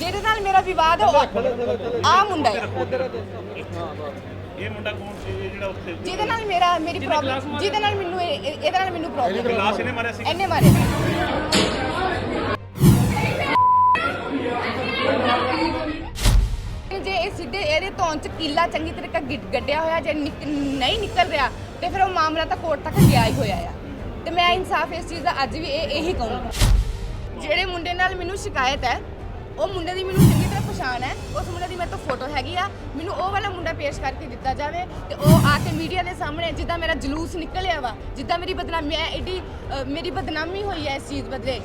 ਜਿਹਦੇ ਨਾਲ ਮੇਰਾ ਵਿਵਾਦ ਆ ਆ ਮੁੰਡਾ ਹੈ। ਇਹ ਮੁੰਡਾ ਕੌਣ ਸੀ? ਜਿਹੜਾ ਉੱਥੇ ਜਿਹਦੇ ਨਾਲ ਮੇਰਾ ਮੇਰੀ ਪ੍ਰੋਬਲਮ ਜਿਹਦੇ ਨਾਲ ਮੈਨੂੰ ਇਹ- ਇਹ- ਇਹਦੇ ਨਾਲ ਮੈਨੂੰ ਪ੍ਰੋਬਲਮ ਗਲਾਸ ਇਹਨੇ ਮਾਰਿਆ ਸੀ? ਇਹਨੇ ਮਾਰੇ ਜੇ ਇਹ ਸਿੱਧੇ ਇਹਦੇ ਧੌਣ ਚ ਕੀਲਾ ਚੰਗੀ ਤਰੀਕਾ ਗਿ- ਗੱਡਿਆ ਹੋਇਆ ਜੇ ਨਿਕ- ਨਹੀਂ ਨਿਕਲ ਰਿਹਾ ਤੇ ਫਿਰ ਉਹ ਮਾਮਲਾ ਤਾਂ ਕੋਰਟ ਤੱਕ ਗਿਆ ਹੀ ਹੋਇਆ ਆ। ਤੇ ਮੈਂ ਇਨਸਾਫ ਇਸ ਚੀਜ਼ ਦਾ ਅੱਜ ਵੀ ਇਹ ਇਹੀ ਕਹੂੰਗੀ। ਜਿਹੜੇ ਮੁੰਡੇ ਨਾਲ ਮੈਨੂੰ ਸ਼ਿਕਾਇਤ ਹੈ ਉਹ ਮੁੰਡੇ ਦੀ ਮੈਨੂੰ ਚੰਗੀ ਤਰ੍ਹਾਂ ਪਛਾਣ ਹੈ। ਉਸ ਮੁੰਡੇ ਦੀ ਮੇਰੇ ਤੋਂ ਫੋਟੋ ਹੈਗੀ ਆ। ਮੈਨੂੰ ਉਹ ਵਾਲਾ ਮੁੰਡਾ ਪੇਸ਼ ਕਰਕੇ ਦਿੱਤਾ ਜਾਵੇ ਤੇ ਉਹ ਆ ਕੇ ਮੀਡੀਆ ਦੇ ਸਾਹਮਣੇ ਜਿੱਦਾਂ ਮੇਰਾ ਜਲੂਸ ਨਿਕਲਿਆ ਵਾ ਜਿੱਦਾਂ ਮੇਰੀ ਬਦਨਾਮੀ ਹੈ ਐਡੀ ਅ, ਮੇਰੀ ਬਦਨਾਮੀ ਹੋਈ ਹੈ ਇਸ ਚੀਜ਼ ਬਦਲੇ।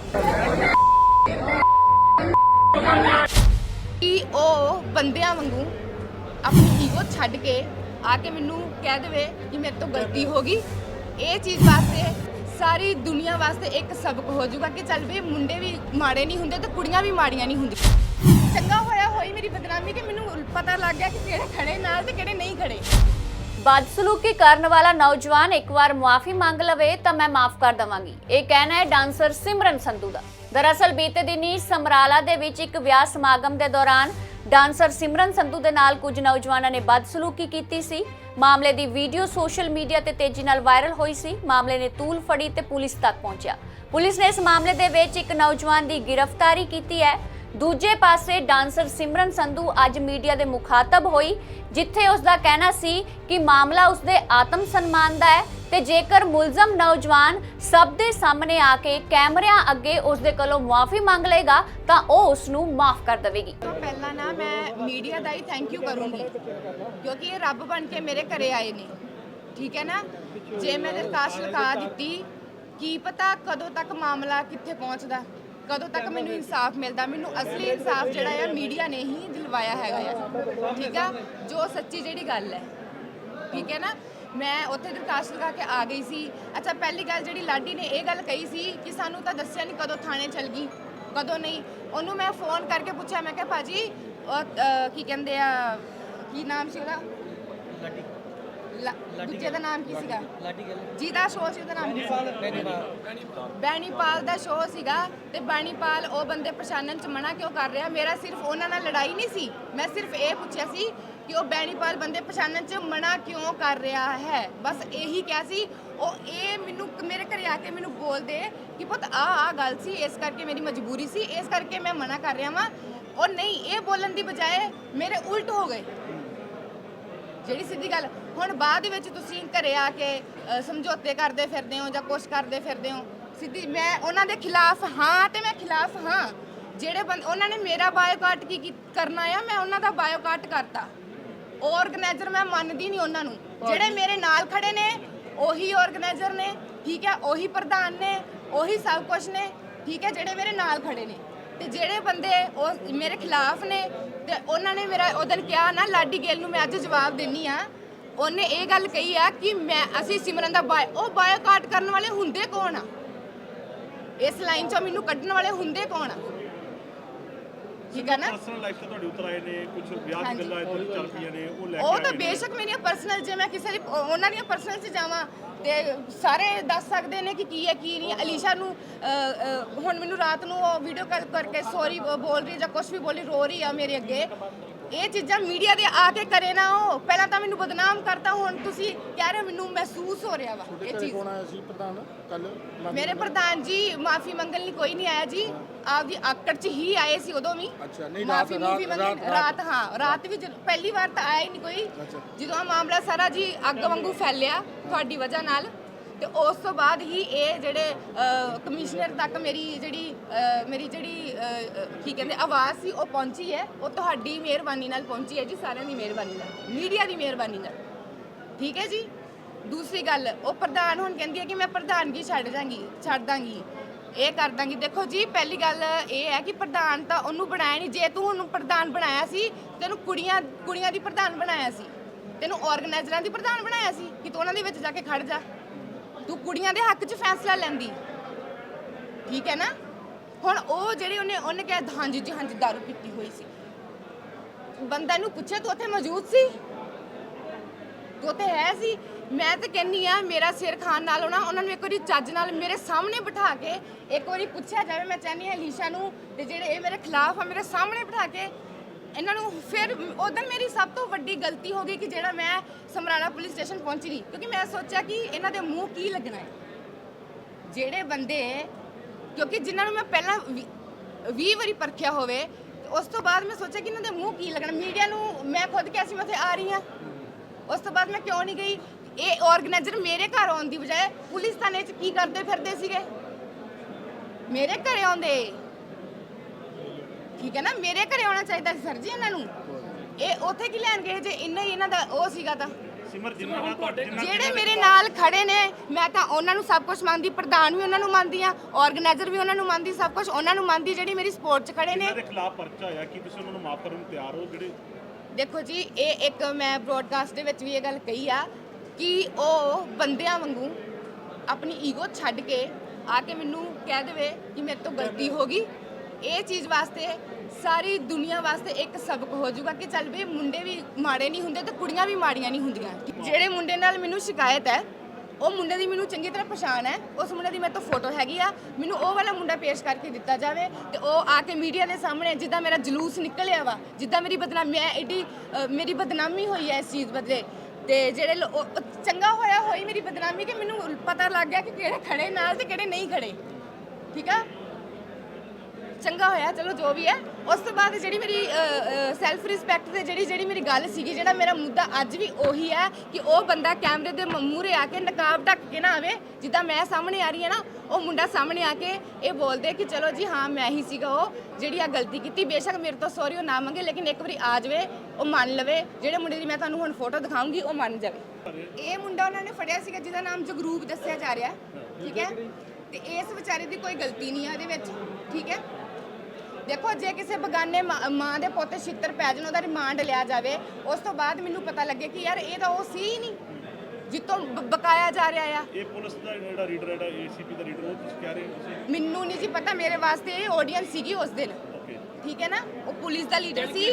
ਕਿ ਉਹ ਬੰਦਿਆਂ ਵਾਂਗੂ ਆਪਣੀ ਈਗੋ ਛੱਡ ਕੇ ਆ ਕੇ ਮੈਨੂੰ ਕਹਿ ਦੇਵੇ ਕਿ ਮੇਰੇ ਤੋਂ ਗਲਤੀ ਹੋ ਗਈ। ਇਹ ਚੀਜ਼ ਵਾਸਤੇ ਸਾਰੀ ਦੁਨੀਆ ਵਾਸਤੇ ਇੱਕ ਸਬਕ ਹੋ ਜਾਊਗਾ ਕਿ ਚੱਲ ਵੀ ਮੁੰਡੇ ਵੀ ਮਾੜੇ ਨਹੀਂ ਹੁੰਦੇ ਤੇ ਕੁੜੀਆਂ ਵੀ ਮਾੜੀਆਂ ਨਹੀਂ ਹੁੰਦੀਆਂ। ਚੰਗਾ ਹੋਇਆ ਹੋਈ ਮੇਰੀ ਬਦਨਾਮੀ ਕਿ ਮੈਨੂੰ ਪਤਾ ਲੱਗ ਗਿਆ ਕਿ ਕਿਹੜੇ ਖੜੇ ਨਾਲ ਤੇ ਕਿਹੜੇ ਨਹੀਂ ਖੜੇ। ਬਦਸਲੂਕੀ ਕਰਨ ਵਾਲਾ ਨੌਜਵਾਨ ਇੱਕ ਵਾਰ ਮੁਆਫੀ ਮੰਗ ਲਵੇ ਤਾਂ ਮੈਂ ਮਾਫ ਕਰ ਦਵਾਂਗੀ। ਇਹ ਕਹਿਣਾ ਹੈ ਡਾਂਸਰ ਸਿਮਰਨ ਸੰਧੂ ਦਾ। ਦਰਅਸਲ ਬੀਤੇ ਦਿਨੀ ਸਮਰਾਲਾ ਦੇ ਵਿੱਚ ਇੱਕ ਵਿਆਹ ਸਮਾਗਮ ਦੇ ਦੌਰਾਨ ਡਾਂਸਰ ਸਿਮਰਨ ਸੰਧੂ ਦੇ ਨਾਲ ਕੁਝ ਨੌਜਵਾਨਾਂ ਨੇ ਬਦਸਲੂਕੀ ਕੀਤੀ ਸੀ। ਮਾਮਲੇ ਦੀ ਵੀਡੀਓ ਸੋਸ਼ਲ ਮੀਡੀਆ ਤੇ ਤੇਜ਼ੀ ਨਾਲ ਵਾਇਰਲ ਹੋਈ ਸੀ। ਮਾਮਲੇ ਨੇ ਤੂਲ ਫੜੀ ਤੇ ਪੁਲਿਸ ਤੱਕ ਪਹੁੰਚਿਆ। ਪੁਲਿਸ ਨੇ ਇਸ ਮਾਮਲੇ ਦੇ ਵਿੱਚ ਇੱਕ ਨੌਜਵਾਨ ਦੀ ਗ੍ਰਿਫਤਾਰੀ ਕੀਤੀ ਹੈ। ਦੂਜੇ ਪਾਸੇ ਡਾਂਸਰ ਸਿਮਰਨ ਸੰਧੂ ਅੱਜ ਮੀਡੀਆ ਦੇ ਮੁਖਾਤਬ ਹੋਈ, ਜਿੱਥੇ ਉਸ ਦਾ ਕਹਿਣਾ ਸੀ ਕਿ ਮਾਮਲਾ ਉਸ ਦੇ ਆਤਮ ਸਨਮਾਨ ਦਾ ਹੈ ਤੇ ਜੇਕਰ ਮੁਲਜ਼ਮ ਨੌਜਵਾਨ ਸਭ ਦੇ ਸਾਹਮਣੇ ਆ ਕੇ ਕੈਮਰਿਆਂ ਅੱਗੇ ਉਸ ਦੇ ਕੋਲੋਂ ਮੁਆਫੀ ਮੰਗ ਲਏਗਾ, ਤਾਂ ਉਹ ਉਸ ਨੂੰ ਮਾਫ ਕਰ ਦੇਵੇਗੀ। ਤੋਂ ਪਹਿਲਾਂ ਨਾ ਮੈਂ ਮੀਡੀਆ ਦਾ ਹੀ ਥੈਂਕ ਯੂ ਕਰੂੰਗੀ, ਕਿਉਂਕਿ ਇਹ ਰੱਬ ਬਣ ਕੇ ਮੇਰੇ ਘਰੇ ਆਏ ਨੇ, ਠੀਕ ਹੈ ਨਾ? ਜੇ ਮੈਂ ਦਰਖਾਸਤ ਲਿਖਾ ਦਿੱਤੀ, ਕੀ ਪਤਾ ਕਦੋਂ ਤੱਕ ਮਾਮਲਾ ਕਿੱਥੇ ਪਹੁੰਚਦਾ? ਕਦੋਂ ਤੱਕ ਮੈਨੂੰ ਇਨਸਾਫ ਮਿਲਦਾ? ਮੈਨੂੰ ਅਸਲੀ ਇਨਸਾਫ ਜਿਹੜਾ ਆ, ਮੀਡੀਆ ਨੇ ਹੀ ਦਿਲਵਾਇਆ ਹੈਗਾ ਆ। ਠੀਕ ਆ? ਜੋ ਸੱਚੀ ਜਿਹੜੀ ਗੱਲ ਹੈ। ਠੀਕ ਹੈ ਨਾ? ਮੈਂ ਉੱਥੇ ਦਰਖਾਸਤ ਲਗਾ ਕੇ ਆ ਗਈ ਸੀ। ਅੱਛਾ, ਪਹਿਲੀ ਗੱਲ ਜਿਹੜੀ ਲਾਡੀ ਨੇ ਇਹ ਗੱਲ ਕਹੀ ਸੀ ਕਿ ਸਾਨੂੰ ਤਾਂ ਦੱਸਿਆ ਨਹੀਂ ਕਦੋਂ ਥਾਣੇ ਚਲ ਗਈ, ਕਦੋਂ ਨਹੀਂ। ਉਹਨੂੰ ਮੈਂ ਫੋਨ ਕਰਕੇ ਪੁੱਛਿਆ, ਮੈਂ ਕਿਹਾ, ਭਾਜੀ, ਉਹ ਕੀ ਕਹਿੰਦੇ ਆ? ਕੀ ਨਾਮ ਸੀ ਉਹਦਾ ਲਾਡੀ। ਦੂਜੇ ਦਾ ਨਾਮ ਕੀ ਸੀਗਾ? ਜਿਹਦਾ ਸ਼ੋਅ ਸੀ ਉਹਦਾ ਨਾਮ? ਕੀ ਸੀ ਬੈਣੀਪਾਲ ਦਾ ਸ਼ੋਅ ਸੀਗਾ ਤੇ ਬੈਣੀਪਾਲ ਉਹ ਬੰਦੇ ਪਛਾਣਨ ਚ ਮਨਾ ਕਿਉਂ ਕਰ ਰਿਹਾ? ਮੇਰਾ ਸਿਰਫ ਉਹਨਾਂ ਨਾਲ ਲੜਾਈ ਨਹੀਂ ਸੀ। ਮੈਂ ਸਿਰਫ ਇਹ ਪੁੱਛਿਆ ਸੀ ਕਿ ਉਹ ਬੈਣੀਪਾਲ ਬੰਦੇ ਪਛਾਣਨ ਚ ਮਨਾ ਕਿਉਂ ਕਰ ਰਿਹਾ ਹੈ? ਬਸ ਇਹੀ ਕਿਹਾ ਸੀ। ਉਹ ਇਹ ਮੈਨੂੰ ਮੇਰੇ ਘਰੇ ਆ ਕੇ ਮੈਨੂੰ ਬੋਲਦੇ ਕਿ ਪੁੱਤ ਆ ਆ ਗੱਲ ਸੀ ਇਸ ਕਰਕੇ ਮੇਰੀ ਮਜਬੂਰੀ ਸੀ ਇਸ ਕਰਕੇ ਮੈਂ ਮਨਾ ਕਰ ਰਿਹਾ ਵਾਂ। ਉਹ ਨਹੀਂ ਇਹ ਬੋਲਣ ਦੀ ਬਜਾਏ ਮੇਰੇ ਉਲਟ ਹੋ ਗਏ। ਜਿਹੜੀ ਸਿੱਧੀ ਗੱਲ ਹੁਣ ਬਾਅਦ ਵਿੱਚ ਤੁਸੀਂ ਘਰੇ ਆ ਕੇ ਅ, ਸਮਝੌਤੇ ਕਰਦੇ ਫਿਰਦੇ ਹੋ ਜਾਂ ਕੁਛ ਕਰਦੇ ਫਿਰਦੇ ਹੋ ਸਿੱਧੀ ਮੈਂ ਉਹਨਾਂ ਦੇ ਖਿਲਾਫ ਹਾਂ ਤੇ ਮੈਂ ਖਿਲਾਫ ਹਾਂ। ਜਿਹੜੇ ਬੰਦ ਉਹਨਾਂ ਨੇ ਮੇਰਾ ਬਾਇਓਕਾਟ ਕੀ ਕੀ ਕਰਨਾ ਆ ਮੈਂ ਉਹਨਾਂ ਦਾ ਬਾਇਓਕਾਟ ਕਰਤਾ। ਆਰਗੇਨਾਈਜ਼ਰ ਮੈਂ ਮੰਨਦੀ ਨਹੀਂ ਉਹਨਾਂ ਨੂੰ। ਜਿਹੜੇ ਮੇਰੇ ਨਾਲ ਖੜੇ ਨੇ ਉਹੀ ਆਰਗੇਨਾਈਜ਼ਰ ਨੇ ਠੀਕ ਹੈ ਉਹੀ ਪ੍ਰਧਾਨ ਨੇ ਉਹੀ ਸਭ ਕੁਝ ਨੇ ਠੀਕ ਹੈ ਜਿਹੜੇ ਮੇਰੇ ਨਾਲ ਖੜੇ ਨੇ। ਤੇ ਜਿਹੜੇ ਬੰਦੇ ਉਹ ਮੇਰੇ ਖਿਲਾਫ ਨੇ ਤੇ ਉਹਨਾਂ ਨੇ ਮੇਰਾ ਉਹ ਦਿਨ ਕਿਹਾ, ਨਾ, ਲਾਡੀ ਗੇਲ ਨੂੰ ਮੈਂ ਅੱਜ ਜਵਾਬ ਦੇਣੀ ਆ। ਉਹਨੇ ਇਹ ਗੱਲ ਕਹੀ ਆ ਕਿ ਮੈਂ, ਅਸੀਂ ਸਿਮਰਨ ਦਾ ਬਾਇ ਉਹ ਬਾਇਓਕਾਟ ਕਰਨ ਵਾਲੇ ਹੁੰਦੇ ਕੌਣ ਆ? ਇਸ ਲਾਈਨ ਚੋਂ ਮੈਨੂੰ ਕੱਢਣ ਵਾਲੇ ਹੁੰਦੇ ਕੌਣ ਆ? ਠੀਕ ਹੈ ਨਾ ਪਰਸਨਲ ਲਾਈਫ ਤੋਂ ਤੁਹਾਡੇ ਉੱਤਰ ਆਏ ਨੇ ਕੁਝ ਵਿਆਹ ਦੀ। ਗੱਲਾਂ ਇੱਧਰ ਚੱਲ ਪਈਆਂ ਨੇ ਉਹ ਲੈ ਕੇ ਉਹ ਤਾਂ। ਬੇਸ਼ੱਕ ਮੇਰੀਆਂ ਪਰਸਨਲ ਜੇ ਮੈਂ ਕਿਸੇ ਦੀ ਉਹਨਾਂ ਦੀਆਂ ਪਰਸਨਲ 'ਚ ਜਾਵਾਂ ਤੇ ਸਾਰੇ ਦੱਸ ਸਕਦੇ ਨੇ ਕਿ ਕੀ ਹੈ ਕੀ ਨਹੀਂ ਅਲੀਸ਼ਾ ਨੂੰ ਹੁਣ ਮੈਨੂੰ ਰਾਤ ਨੂੰ ਉਹ ਵੀਡੀਓ ਕਾਲ ਕਰਕੇ ਸੌਰੀ ਬੋਲ ਰਹੀ ਜਾਂ ਕੁਝ ਵੀ ਬੋਲੀ ਰੋ ਰਹੀ ਆ ਮੇਰੇ ਅੱਗੇ ਇਹ ਚੀਜ਼ਾਂ ਮੀਡੀਆ ਦੇ ਆ ਕੇ ਕਰੇ ਨਾ ਉਹ। ਪਹਿਲਾਂ ਤਾਂ ਮੈਨੂੰ ਬਦਨਾਮ ਕਰਤਾ ਹੁਣ ਤੁਸੀਂ ਕਹਿ ਰਹੇ ਹੋ ਮੈਨੂੰ ਮਹਿਸੂਸ ਹੋ ਰਿਹਾ ਵਾ ਇਹ ਚੀਜ਼। ਕੌਣ ਆਇਆ ਸੀ ਪ੍ਰਧਾਨ ਕੱਲ ਮੇਰੇ ਪ੍ਰਧਾਨ ਜੀ ਮਾਫੀ ਮੰਗਣ ਲਈ ਕੋਈ ਨਹੀਂ ਆਇਆ ਜੀ। ਆਪਦੀ ਆਕੜ 'ਚ ਹੀ ਆਏ ਸੀ ਉਦੋਂ ਵੀ। ਅੱਛਾ, ਨਹੀਂ, ਮਾਫੀ ਰਾਤ- ਮੂਫੀ ਮੰਗਣ ਰਾਤ- ਹਾਂ ਰਾਤ ਵੀ ਜਦੋਂ- ਪਹਿਲੀ ਵਾਰ ਤਾਂ ਆਇਆ ਹੀ ਨਹੀਂ ਕੋਈ। ਜਦੋਂ ਆ ਮਾਮਲਾ ਸਾਰਾ ਜੀ ਅੱਗ ਵਾਂਗੂ ਫੈਲਿਆ ਤੁਹਾਡੀ ਵਜ੍ਹਾ ਨਾਲ। ਤੇ ਉਸ ਤੋਂ ਬਾਅਦ ਹੀ ਇਹ ਜਿਹੜੇ ਕਮਿਸ਼ਨਰ ਤੱਕ ਮੇਰੀ ਜਿਹੜੀ ਮੇਰੀ ਜਿਹੜੀ ਕੀ ਕਹਿੰਦੇ, ਆਵਾਜ਼ ਸੀ, ਉਹ ਪਹੁੰਚੀ ਹੈ। ਉਹ ਤੁਹਾਡੀ ਮਿਹਰਬਾਨੀ ਨਾਲ ਪਹੁੰਚੀ ਹੈ ਜੀ, ਸਾਰਿਆਂ ਦੀ ਮਿਹਰਬਾਨੀ ਨਾਲ। ਮੀਡੀਆ ਦੀ ਮਿਹਰਬਾਨੀ ਨਾਲ। ਠੀਕ ਹੈ ਜੀ? ਦੂਸਰੀ ਗੱਲ, ਉਹ ਪ੍ਰਧਾਨ ਹੁਣ ਕਹਿੰਦੀ ਹੈ ਕਿ ਮੈਂ ਪ੍ਰਧਾਨਗੀ ਛੱਡ ਜਾਗੀ, ਛੱਡ ਦਾਂਗੀ। ਇਹ ਕਰ ਦਾਂਗੀ। ਦੇਖੋ ਜੀ, ਪਹਿਲੀ ਗੱਲ ਇਹ ਹੈ ਕਿ ਪ੍ਰਧਾਨ ਤਾਂ ਉਹਨੂੰ ਬਣਾਇਆ ਨਹੀਂ। ਜੇ ਤੂੰ ਉਹਨੂੰ ਪ੍ਰਧਾਨ ਬਣਾਇਆ ਸੀ, ਤੈਨੂੰ ਕੁੜੀਆਂ ਕੁੜੀਆਂ ਦੀ ਪ੍ਰਧਾਨ ਬਣਾਇਆ ਸੀ। ਤੈਨੂੰ ਆਰਗੇਨਾਈਜ਼ਰਾਂ ਦੀ ਪ੍ਰਧਾਨ ਬਣਾਇਆ ਸੀ ਕਿ ਤੂੰ ਉਹਨਾਂ ਦੇ ਵਿੱਚ ਜਾ ਕੇ ਖੜ ਜਾ। ਤੂੰ ਕੁੜੀਆਂ ਦੇ ਹੱਕ 'ਚ ਫੈਸਲਾ ਲੈਂਦੀ। ਠੀਕ ਹੈ ਨਾ? ਹੁਣ ਉਹ ਜਿਹੜੀ ਉਹਨੇ ਉਹਨੇ ਕਿਹਾ, ਹਾਂਜੀ ਜੀ, ਹਾਂਜੀ, ਦਾਰੂ ਪੀਤੀ ਹੋਈ ਸੀ। ਬੰਦਾ ਨੂੰ ਪੁੱਛਿਆ, ਤੂੰ ਉੱਥੇ ਮੌਜੂਦ ਸੀ? ਤੂੰ ਤੇ ਹੈ ਸੀ? ਮੈਂ ਤਾਂ ਕਹਿੰਨੀ ਆ ਮੇਰਾ ਸਿਰ ਖਾਨ ਨਾਲ ਹੋਣਾ ਉਹਨਾਂ ਨੂੰ ਇੱਕ ਵਾਰੀ ਚੱਜ ਨਾਲ ਮੇਰੇ ਸਾਹਮਣੇ ਬਿਠਾ ਕੇ ਇੱਕ ਵਾਰੀ ਪੁੱਛਿਆ ਜਾਵੇ। ਮੈਂ ਚਾਹਨੀ ਆ ਲੀਸ਼ਾ ਨੂੰ, ਤੇ ਜਿਹੜੇ ਇਹ ਮੇਰੇ ਖਿਲਾਫ ਆ, ਮੇਰੇ ਸਾਹਮਣੇ ਬਿਠਾ ਕੇ ਇਹਨਾਂ ਨੂੰ ਫਿਰ ਉਦੋਂ ਮੇਰੀ ਸਭ ਤੋਂ ਵੱਡੀ ਗਲਤੀ ਹੋ ਗਈ ਕਿ ਜਿਹੜਾ ਮੈਂ ਸਮਰਾਲਾ ਪੁਲਿਸ ਸਟੇਸ਼ਨ ਪਹੁੰਚੀ ਨਹੀਂ, ਕਿਉਂਕਿ ਮੈਂ ਸੋਚਿਆ ਕਿ ਇਹਨਾਂ ਦੇ ਮੂੰਹ ਕੀ ਲੱਗਣਾ ਹੈ। ਜਿਹੜੇ ਬੰਦੇ, ਕਿਉਂਕਿ ਜਿਨ੍ਹਾਂ ਨੂੰ ਮੈਂ ਪਹਿਲਾਂ 20 ਵਾਰੀ ਪਰਖਿਆ ਹੋਵੇ, ਉਸ ਤੋਂ ਬਾਅਦ ਮੈਂ ਸੋਚਿਆ ਕਿ ਇਹਨਾਂ ਦੇ ਮੂੰਹ ਕੀ ਲੱਗਣਾ। ਮੀਡੀਆ ਨੂੰ ਮੈਂ ਖੁਦ ਕਿਹਾ ਸੀ, ਮੈਂ ਉੱਥੇ ਆ ਰਹੀ ਹਾਂ। ਉਸ ਤੋਂ ਬਾਅਦ ਮੈਂ ਕਿਉਂ ਨਹੀਂ ਗਈ? ਇਹ ਆਰਗੇਨਾਈਜ਼ਰ ਮੇਰੇ ਘਰ ਆਉਣ ਦੀ ਬਜਾਏ ਪੁਲਿਸ ਥਾਣੇ 'ਚ ਕੀ ਕਰਦੇ ਫਿਰਦੇ ਸੀਗੇ? ਮੇਰੇ ਘਰੇ ਆਉਂਦੇ। ਠੀਕ ਹੈ ਨਾ? ਮੇਰੇ ਘਰੇ ਆਉਣਾ ਚਾਹੀਦਾ ਸੀ ਸਰ ਜੀ ਇਹਨਾਂ ਨੂੰ। ਇਹ ਉੱਥੇ ਕੀ ਲੈਣ ਗਏ ਜੇ? ਇੰਨਾ ਹੀ ਇਹਨਾਂ ਦਾ ਉਹ ਸੀਗਾ ਤਾਂ। ਸਿਮਰ ਜਿੰਨਾ ਨਾਲ ਤੁਹਾਡੇ ਜਿਹੜੇ ਮੇਰੇ ਨਾਲ ਖੜੇ ਨੇ ਮੈਂ ਤਾਂ ਉਹਨਾਂ ਨੂੰ ਸਭ ਕੁਝ ਮੰਨਦੀ ਪ੍ਰਧਾਨ ਵੀ ਉਹਨਾਂ ਨੂੰ ਮੰਨਦੀ ਆ ਆਰਗੇਨਾਈਜ਼ਰ ਵੀ ਉਹਨਾਂ ਨੂੰ ਮੰਨਦੀ ਸਭ ਕੁਝ ਉਹਨਾਂ ਨੂੰ ਮੰਨਦੀ ਜਿਹੜੀ ਮੇਰੀ ਸਪੋਰਟ 'ਚ ਖੜੇ ਨੇ। ਦੇ ਖਿਲਾਫ ਪਰਚਾ ਹੋਇਆ ਕੀ ਤੁਸੀਂ ਉਹਨਾਂ ਨੂੰ ਮਾਫ ਕਰਨ ਨੂੰ ਤਿਆਰ ਹੋ? ਜਿਹੜੇ ਦੇਖੋ ਜੀ ਇਹ ਇੱਕ ਮੈਂ ਬ੍ਰੋਡਕਾਸਟ ਦੇ ਵਿੱਚ ਵੀ ਇਹ ਗੱਲ ਕਹੀ ਆ ਕਿ ਉਹ ਬੰਦਿਆਂ ਵਾਂਗੂ ਆਪਣੀ ਈਗੋ ਛੱਡ ਕੇ ਆ ਕੇ ਮੈਨੂੰ ਕਹਿ ਦੇਵੇ ਕਿ ਮੇਰੇ ਤੋਂ ਗਲਤੀ ਹੋ ਗਈ। ਇਹ ਚੀਜ਼ ਵਾਸਤੇ ਸਾਰੀ ਦੁਨੀਆ ਵਾਸਤੇ ਇੱਕ ਸਬਕ ਹੋ ਜਾਊਗਾ ਕਿ ਚੱਲ ਵੀ ਮੁੰਡੇ ਵੀ ਮਾੜੇ ਨਹੀਂ ਹੁੰਦੇ ਤੇ ਕੁੜੀਆਂ ਵੀ ਮਾੜੀਆਂ ਨਹੀਂ ਹੁੰਦੀਆਂ। ਜਿਹੜੇ ਮੁੰਡੇ ਨਾਲ ਮੈਨੂੰ ਸ਼ਿਕਾਇਤ ਹੈ, ਉਹ ਮੁੰਡੇ ਦੀ ਮੈਨੂੰ ਚੰਗੀ ਤਰ੍ਹਾਂ ਪਛਾਣ ਹੈ। ਉਸ ਮੁੰਡੇ ਦੀ ਮੇਰੇ ਤੋਂ ਫੋਟੋ ਹੈਗੀ ਆ। ਮੈਨੂੰ ਉਹ ਵਾਲਾ ਮੁੰਡਾ ਪੇਸ਼ ਕਰਕੇ ਦਿੱਤਾ ਜਾਵੇ ਤੇ ਉਹ ਆ ਕੇ ਮੀਡੀਆ ਦੇ ਸਾਹਮਣੇ ਜਿੱਦਾਂ ਮੇਰਾ ਜਲੂਸ ਨਿਕਲਿਆ ਵਾ, ਜਿੱਦਾਂ ਮੇਰੀ ਬਦਨਾਮੀ, ਮੈਂ ਐਡੀ ਮੇਰੀ ਬਦਨਾਮੀ ਹੋਈ ਹੈ ਇਸ ਚੀਜ਼ ਬਦਲੇ। ਤੇ ਜਿਹੜੇ ਲੋ- ਚੰਗਾ ਹੋਇਆ ਹੋਈ ਮੇਰੀ ਬਦਨਾਮੀ ਕਿ ਮੈਨੂੰ ਪਤਾ ਲੱਗ ਗਿਆ ਕਿ ਕਿਹੜੇ ਖੜੇ ਨਾਲ ਤੇ ਕਿਹੜੇ ਨਹੀਂ ਖੜੇ। ਠੀਕ ਆ? ਚੰਗਾ ਹੋਇਆ, ਚਲੋ ਜੋ ਵੀ ਹੈ। ਉਸ ਤੋਂ ਬਾਅਦ ਜਿਹੜੀ ਮੇਰੀ ਸੈਲਫ ਰਿਸਪੈਕਟ ਤੇ ਜਿਹੜੀ ਜਿਹੜੀ ਮੇਰੀ ਗੱਲ ਸੀਗੀ, ਜਿਹੜਾ ਮੇਰਾ ਮੁੱਦਾ ਅੱਜ ਵੀ ਉਹੀ ਹੈ ਕਿ ਉਹ ਬੰਦਾ ਕੈਮਰੇ ਦੇ ਮੂਹਰੇ ਆ ਕੇ ਨਕਾਬ ਢੱਕ ਕੇ ਨਾ ਆਵੇ। ਜਿੱਦਾਂ ਮੈਂ ਸਾਹਮਣੇ ਆ ਰਹੀ ਹਾਂ ਨਾ, ਉਹ ਮੁੰਡਾ ਸਾਹਮਣੇ ਆ ਕੇ ਇਹ ਬੋਲਦੇ ਕਿ ਚਲੋ ਜੀ, ਹਾਂ, ਮੈਂ ਹੀ ਸੀਗਾ ਉਹ, ਜਿਹੜੀ ਆ ਗਲਤੀ ਕੀਤੀ। ਬੇਸ਼ੱਕ ਮੇਰੇ ਤੋਂ ਸੌਰੀ ਉਹ ਨਾ ਮੰਗੇ, ਲੇਕਿਨ ਇੱਕ ਵਾਰੀ ਆ ਜਾਵੇ, ਉਹ ਮੰਨ ਲਵੇ। ਜਿਹੜੇ ਮੁੰਡੇ ਦੀ ਮੈਂ ਤੁਹਾਨੂੰ ਹੁਣ ਫੋਟੋ ਦਿਖਾਉਂਗੀ, ਉਹ ਮੰਨ ਜਾਵੇ। ਇਹ ਮੁੰਡਾ ਉਹਨਾਂ ਨੇ ਫੜਿਆ ਸੀਗਾ, ਜਿਹਦਾ ਨਾਮ ਜਗਰੂਪ ਦੱਸਿਆ ਜਾ ਰਿਹਾ ਠੀਕ ਹੈ? ਤੇ ਇਸ ਵਿਚਾਰੇ ਦੀ ਕੋਈ ਗਲਤੀ ਨਹੀਂ ਆ ਇਹਦੇ ਵਿੱਚ। ਠੀਕ ਹੈ? ਦੇਖੋ ਜੇ ਕਿਸੇ ਬਗਾਨੇ ਮਾਂ ਦੇ ਪੁੱਤ ਛਿੱਤਰ ਪੈ ਜਾਣ ਉਹਦਾ ਰਿਮਾਂਡ ਲਿਆ ਜਾਵੇ ਉਸ ਤੋਂ ਬਾਅਦ ਮੈਨੂੰ ਪਤਾ ਲੱਗੇ ਕਿ ਯਾਰ ਇਹ ਤਾਂ ਉਹ ਸੀ ਹੀ ਨਹੀਂ ਜਿੱਤੋਂ ਬਕਾਇਆ ਜਾ ਰਿਹਾ ਆ। ਇਹ ਪੁਲਿਸ ਦਾ ਜਿਹੜਾ ਰੀਡਰ ਹੈ ਜਿਹੜਾ ਏਸੀਪੀ ਦਾ ਰੀਡਰ ਉਹ ਤੁਸੀਂ ਕਹਿ ਰਹੇ ਹੋ ਤੁਸੀਂ? ਮੈਨੂੰ ਨਹੀਂ ਜੀ ਪਤਾ ਮੇਰੇ ਵਾਸਤੇ ਇਹ ਆਡੀਅנס ਸੀਗੀ ਉਸ ਦਿਨ। ਠੀਕ ਹੈ ਨਾ? ਉਹ ਪੁਲਿਸ ਦਾ ਲੀਡਰ ਸੀ।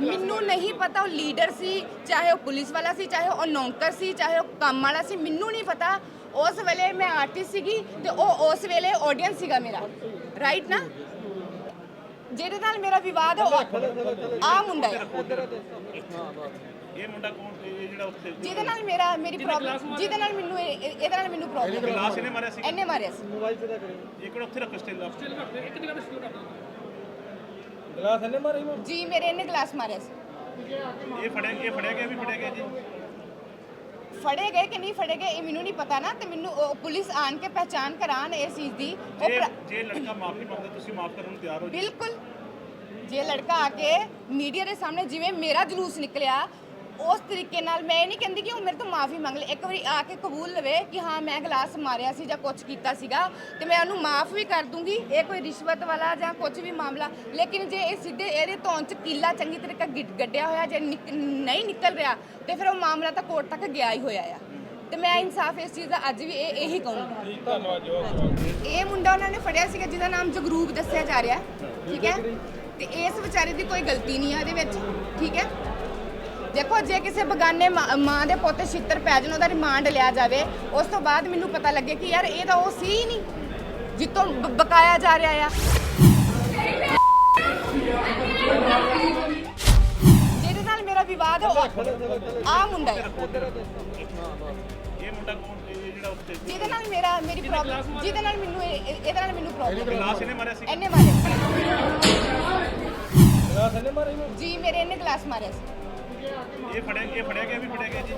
ਮੈਨੂੰ ਨਹੀਂ ਪਤਾ ਉਹ ਲੀਡਰ ਸੀ ਚਾਹੇ ਉਹ ਪੁਲਿਸ ਵਾਲਾ ਸੀ ਚਾਹੇ ਉਹ ਨੌਕਰ ਸੀ ਚਾਹੇ ਉਹ ਕੰਮ ਵਾਲਾ ਸੀ ਮੈਨੂੰ ਨਹੀਂ ਪਤਾ। ਉਸ ਵੇਲੇ ਮੈਂ ਆਰਟਿਸਟ ਸੀਗੀ ਤੇ ਉਹ ਉਸ ਵੇਲੇ ਆਡੀਅנס ਸੀਗਾ ਮੇਰਾ। ਰਾਈਟ ਨਾ? ਜਿਹਦੇ ਨਾਲ ਮੇਰਾ ਵਿਵਾਦ ਹੈ ਆ ਮੁੰਡਾ ਹੈ। ਇਹ ਮੁੰਡਾ ਕੌਣ ਸੀ ਇਹ ਜਿਹੜਾ ਉੱਥੇ ਜਿਹਦੇ ਨਾਲ ਮੇਰਾ ਮੇਰੀ ਪ੍ਰੋਬਲਮ ਜਿਹਦੇ ਨਾਲ ਮੈਨੂੰ ਇਹ- ਇਹ- ਇਹਦੇ ਨਾਲ ਮੈਨੂੰ ਪ੍ਰੋਬਲਮ ਗਲਾਸ ਇਹਨੇ ਮਾਰਿਆ ਸੀ ਇਹਨੇ ਮਾਰਿਆ ਸੀ। ਇਹ ਕਿਹੜਾ ਉੱਥੇ ਰੱਖ ਸਟੇਲ ਇੱਕ ਜਗ੍ਹਾ ਤੇ ਸਟਿਲ ਕਰ ਜੀ ਮੇਰੇ ਇਹਨੇ ਗਲਾਸ ਮਾਰਿਆ ਸੀ। ਇਹ ਫੜਿਆ ਇਹ ਫੜਿਆ ਗਿਆ ਵੀ ਫੜਿਆ ਗਿਆ ਜੀ? ਫੜੇ ਗਏ ਕਿ ਨਹੀਂ ਫੜੇ ਗਏ ਇਹ ਮੈਨੂੰ ਨਹੀਂ ਪਤਾ ਨਾ ਤੇ ਮੈਨੂੰ ਉਹ ਪੁਲਿਸ ਆਣ ਕੇ ਪਹਿਚਾਨ ਕਰਾਣ ਇਸ ਚੀਜ਼ ਦੀ। ਉਹ ਜੇ ਪ੍ਰ- ਜੇ ਲੜਕਾ ਮਾਫੀ ਮੰਗਦਾ ਤੁਸੀਂ ਮਾਫ ਕਰਨ ਨੂੰ ਤਿਆਰ ਹੋ ਜੀ ਬਿਲਕੁਲ। ਜੇ ਲੜਕਾ ਆ ਕੇ ਮੀਡੀਆ ਦੇ ਸਾਹਮਣੇ ਜਿਵੇਂ ਮੇਰਾ ਜਲੂਸ ਨਿਕਲਿਆ ਉਸ ਤਰੀਕੇ ਨਾਲ ਮੈਂ ਇਹ ਨਹੀਂ ਕਹਿੰਦੀ ਕਿ ਉਹ ਮੇਰੇ ਤੋਂ ਮਾਫੀ ਮੰਗ ਲੇ। ਇੱਕ ਵਾਰੀ ਆ ਕੇ ਕਬੂਲ ਲਵੇ ਕਿ ਹਾਂ ਮੈਂ ਗਲਾਸ ਮਾਰਿਆ ਸੀ ਜਾਂ ਕੁਝ ਕੀਤਾ ਸੀਗਾ ਤੇ ਮੈਂ ਉਹਨੂੰ ਮਾਫ ਵੀ ਕਰ ਦੂੰਗੀ। ਇਹ ਕੋਈ ਰਿਸ਼ਵਤ ਵਾਲਾ ਜਾਂ ਕੁਝ ਵੀ ਮਾਮਲਾ। ਲੇਕਿਨ ਜੇ ਇਹ ਸਿੱਧੇ ਇਹਦੇ ਧੌਣ ਚ ਕੀਲਾ ਚੰਗੀ ਤਰੀਕਾ ਗਿ- ਗੱਡਿਆ ਹੋਇਆ ਜੇ ਨਿਕ- ਨਹੀਂ ਨਿਕਲ ਰਿਹਾ ਤੇ ਫਿਰ ਉਹ ਮਾਮਲਾ ਤਾਂ ਕੋਰਟ ਤੱਕ ਗਿਆ ਹੀ ਹੋਇਆ ਆ। ਤੇ ਮੈਂ ਇਨਸਾਫ ਇਸ ਚੀਜ਼ ਦਾ ਅੱਜ ਵੀ ਇਹ ਇਹੀ ਕਹੂੰਗੀ। ਇਹ ਮੁੰਡਾ ਉਹਨਾਂ ਨੇ ਫੜਿਆ ਸੀਗਾ ਜਿਹਦਾ ਨਾਮ ਜਗਰੂਪ ਦੱਸਿਆ ਜਾ ਰਿਹਾ। ਹੈ, ਠੀਕ ਹੈ? ਤੇ ਇਸ ਵਿਚਾਰੇ ਦੀ ਕੋਈ ਗਲਤੀ ਨਹੀਂ ਹੈ ਇਹਦੇ ਵਿੱਚ। ਠੀਕ ਹੈ? ਦੇਖੋ ਜੇ ਕਿਸੇ ਬਗਾਨੇ ਮਾਂ ਦੇ ਪੁੱਤ ਛਿੱਤਰ ਪੈ ਜਾਣ ਉਹਦਾ ਰਿਮਾਂਡ ਲਿਆ ਜਾਵੇ ਉਸ ਤੋਂ ਬਾਅਦ ਮੈਨੂੰ ਪਤਾ ਲੱਗੇ ਕਿ ਯਾਰ ਇਹ ਤਾਂ ਉਹ ਸੀ ਹੀ ਨਹੀਂ ਜਿੱਤੋਂ ਬਕਾਇਆ ਜਾ ਰਿਹਾ ਆ। ਜਿਹਦੇ ਨਾਲ ਮੇਰਾ ਵਿਵਾਦ ਹੈ ਆ ਮੁੰਡਾ ਹੈ। ਇਹ ਮੁੰਡਾ ਕੌਣ ਜਿਹੜਾ ਉੱਥੇ ਜਿਹਦੇ ਨਾਲ ਮੇਰਾ ਮੇਰੀ? ਪ੍ਰੋਬਲਮ ਜਿਹਦੇ ਨਾਲ ਮੈਨੂੰ ਇਹ- ਇਹ- ਇਹਦੇ ਨਾਲ ਮੈਨੂੰ ਪ੍ਰੋਬਲਮ ਗਲਾਸ ਇਹਨੇ ਮਾਰਿਆ ਸੀ? ਇਹਨੇ ਮਾਰਿਆ। ਜੀ ਮੇਰੇ ਇਹਨੇ ਗਲਾਸ ਮਾਰਿਆ ਸੀ। ਇਹ ਫੜਿਆ ਇਹ ਫੜਿਆ ਗਿਆ ਵੀ ਫੜਿਆ ਗਿਆ ਜੀ?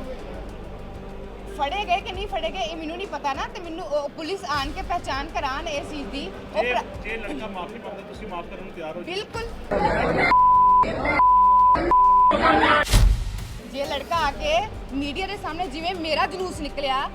ਫੜੇ ਗਏ ਕਿ ਨਹੀਂ ਫੜੇ ਗਏ ਇਹ ਮੈਨੂੰ ਨਹੀਂ ਪਤਾ ਨਾ ਤੇ ਮੈਨੂੰ ਉਹ ਪੁਲਿਸ ਆਣ ਕੇ ਪਹਿਚਾਨ ਕਰਾਣ ਇਸ ਚੀਜ਼ ਦੀ। ਉਹ ਜੇ ਪ੍ਰ- ਜੇ ਲੜਕਾ ਮਾਫੀ ਮੰਗਦਾ ਤੁਸੀਂ ਮਾਫ ਕਰਨ ਨੂੰ ਤਿਆਰ ਹੋ ਜੀ। ਬਿਲਕੁਲ। ਜੇ ਲੜਕਾ ਆ ਕੇ ਮੀਡੀਆ ਦੇ ਸਾਹਮਣੇ ਜਿਵੇਂ ਮੇਰਾ ਜਲੂਸ ਨਿਕਲਿਆ।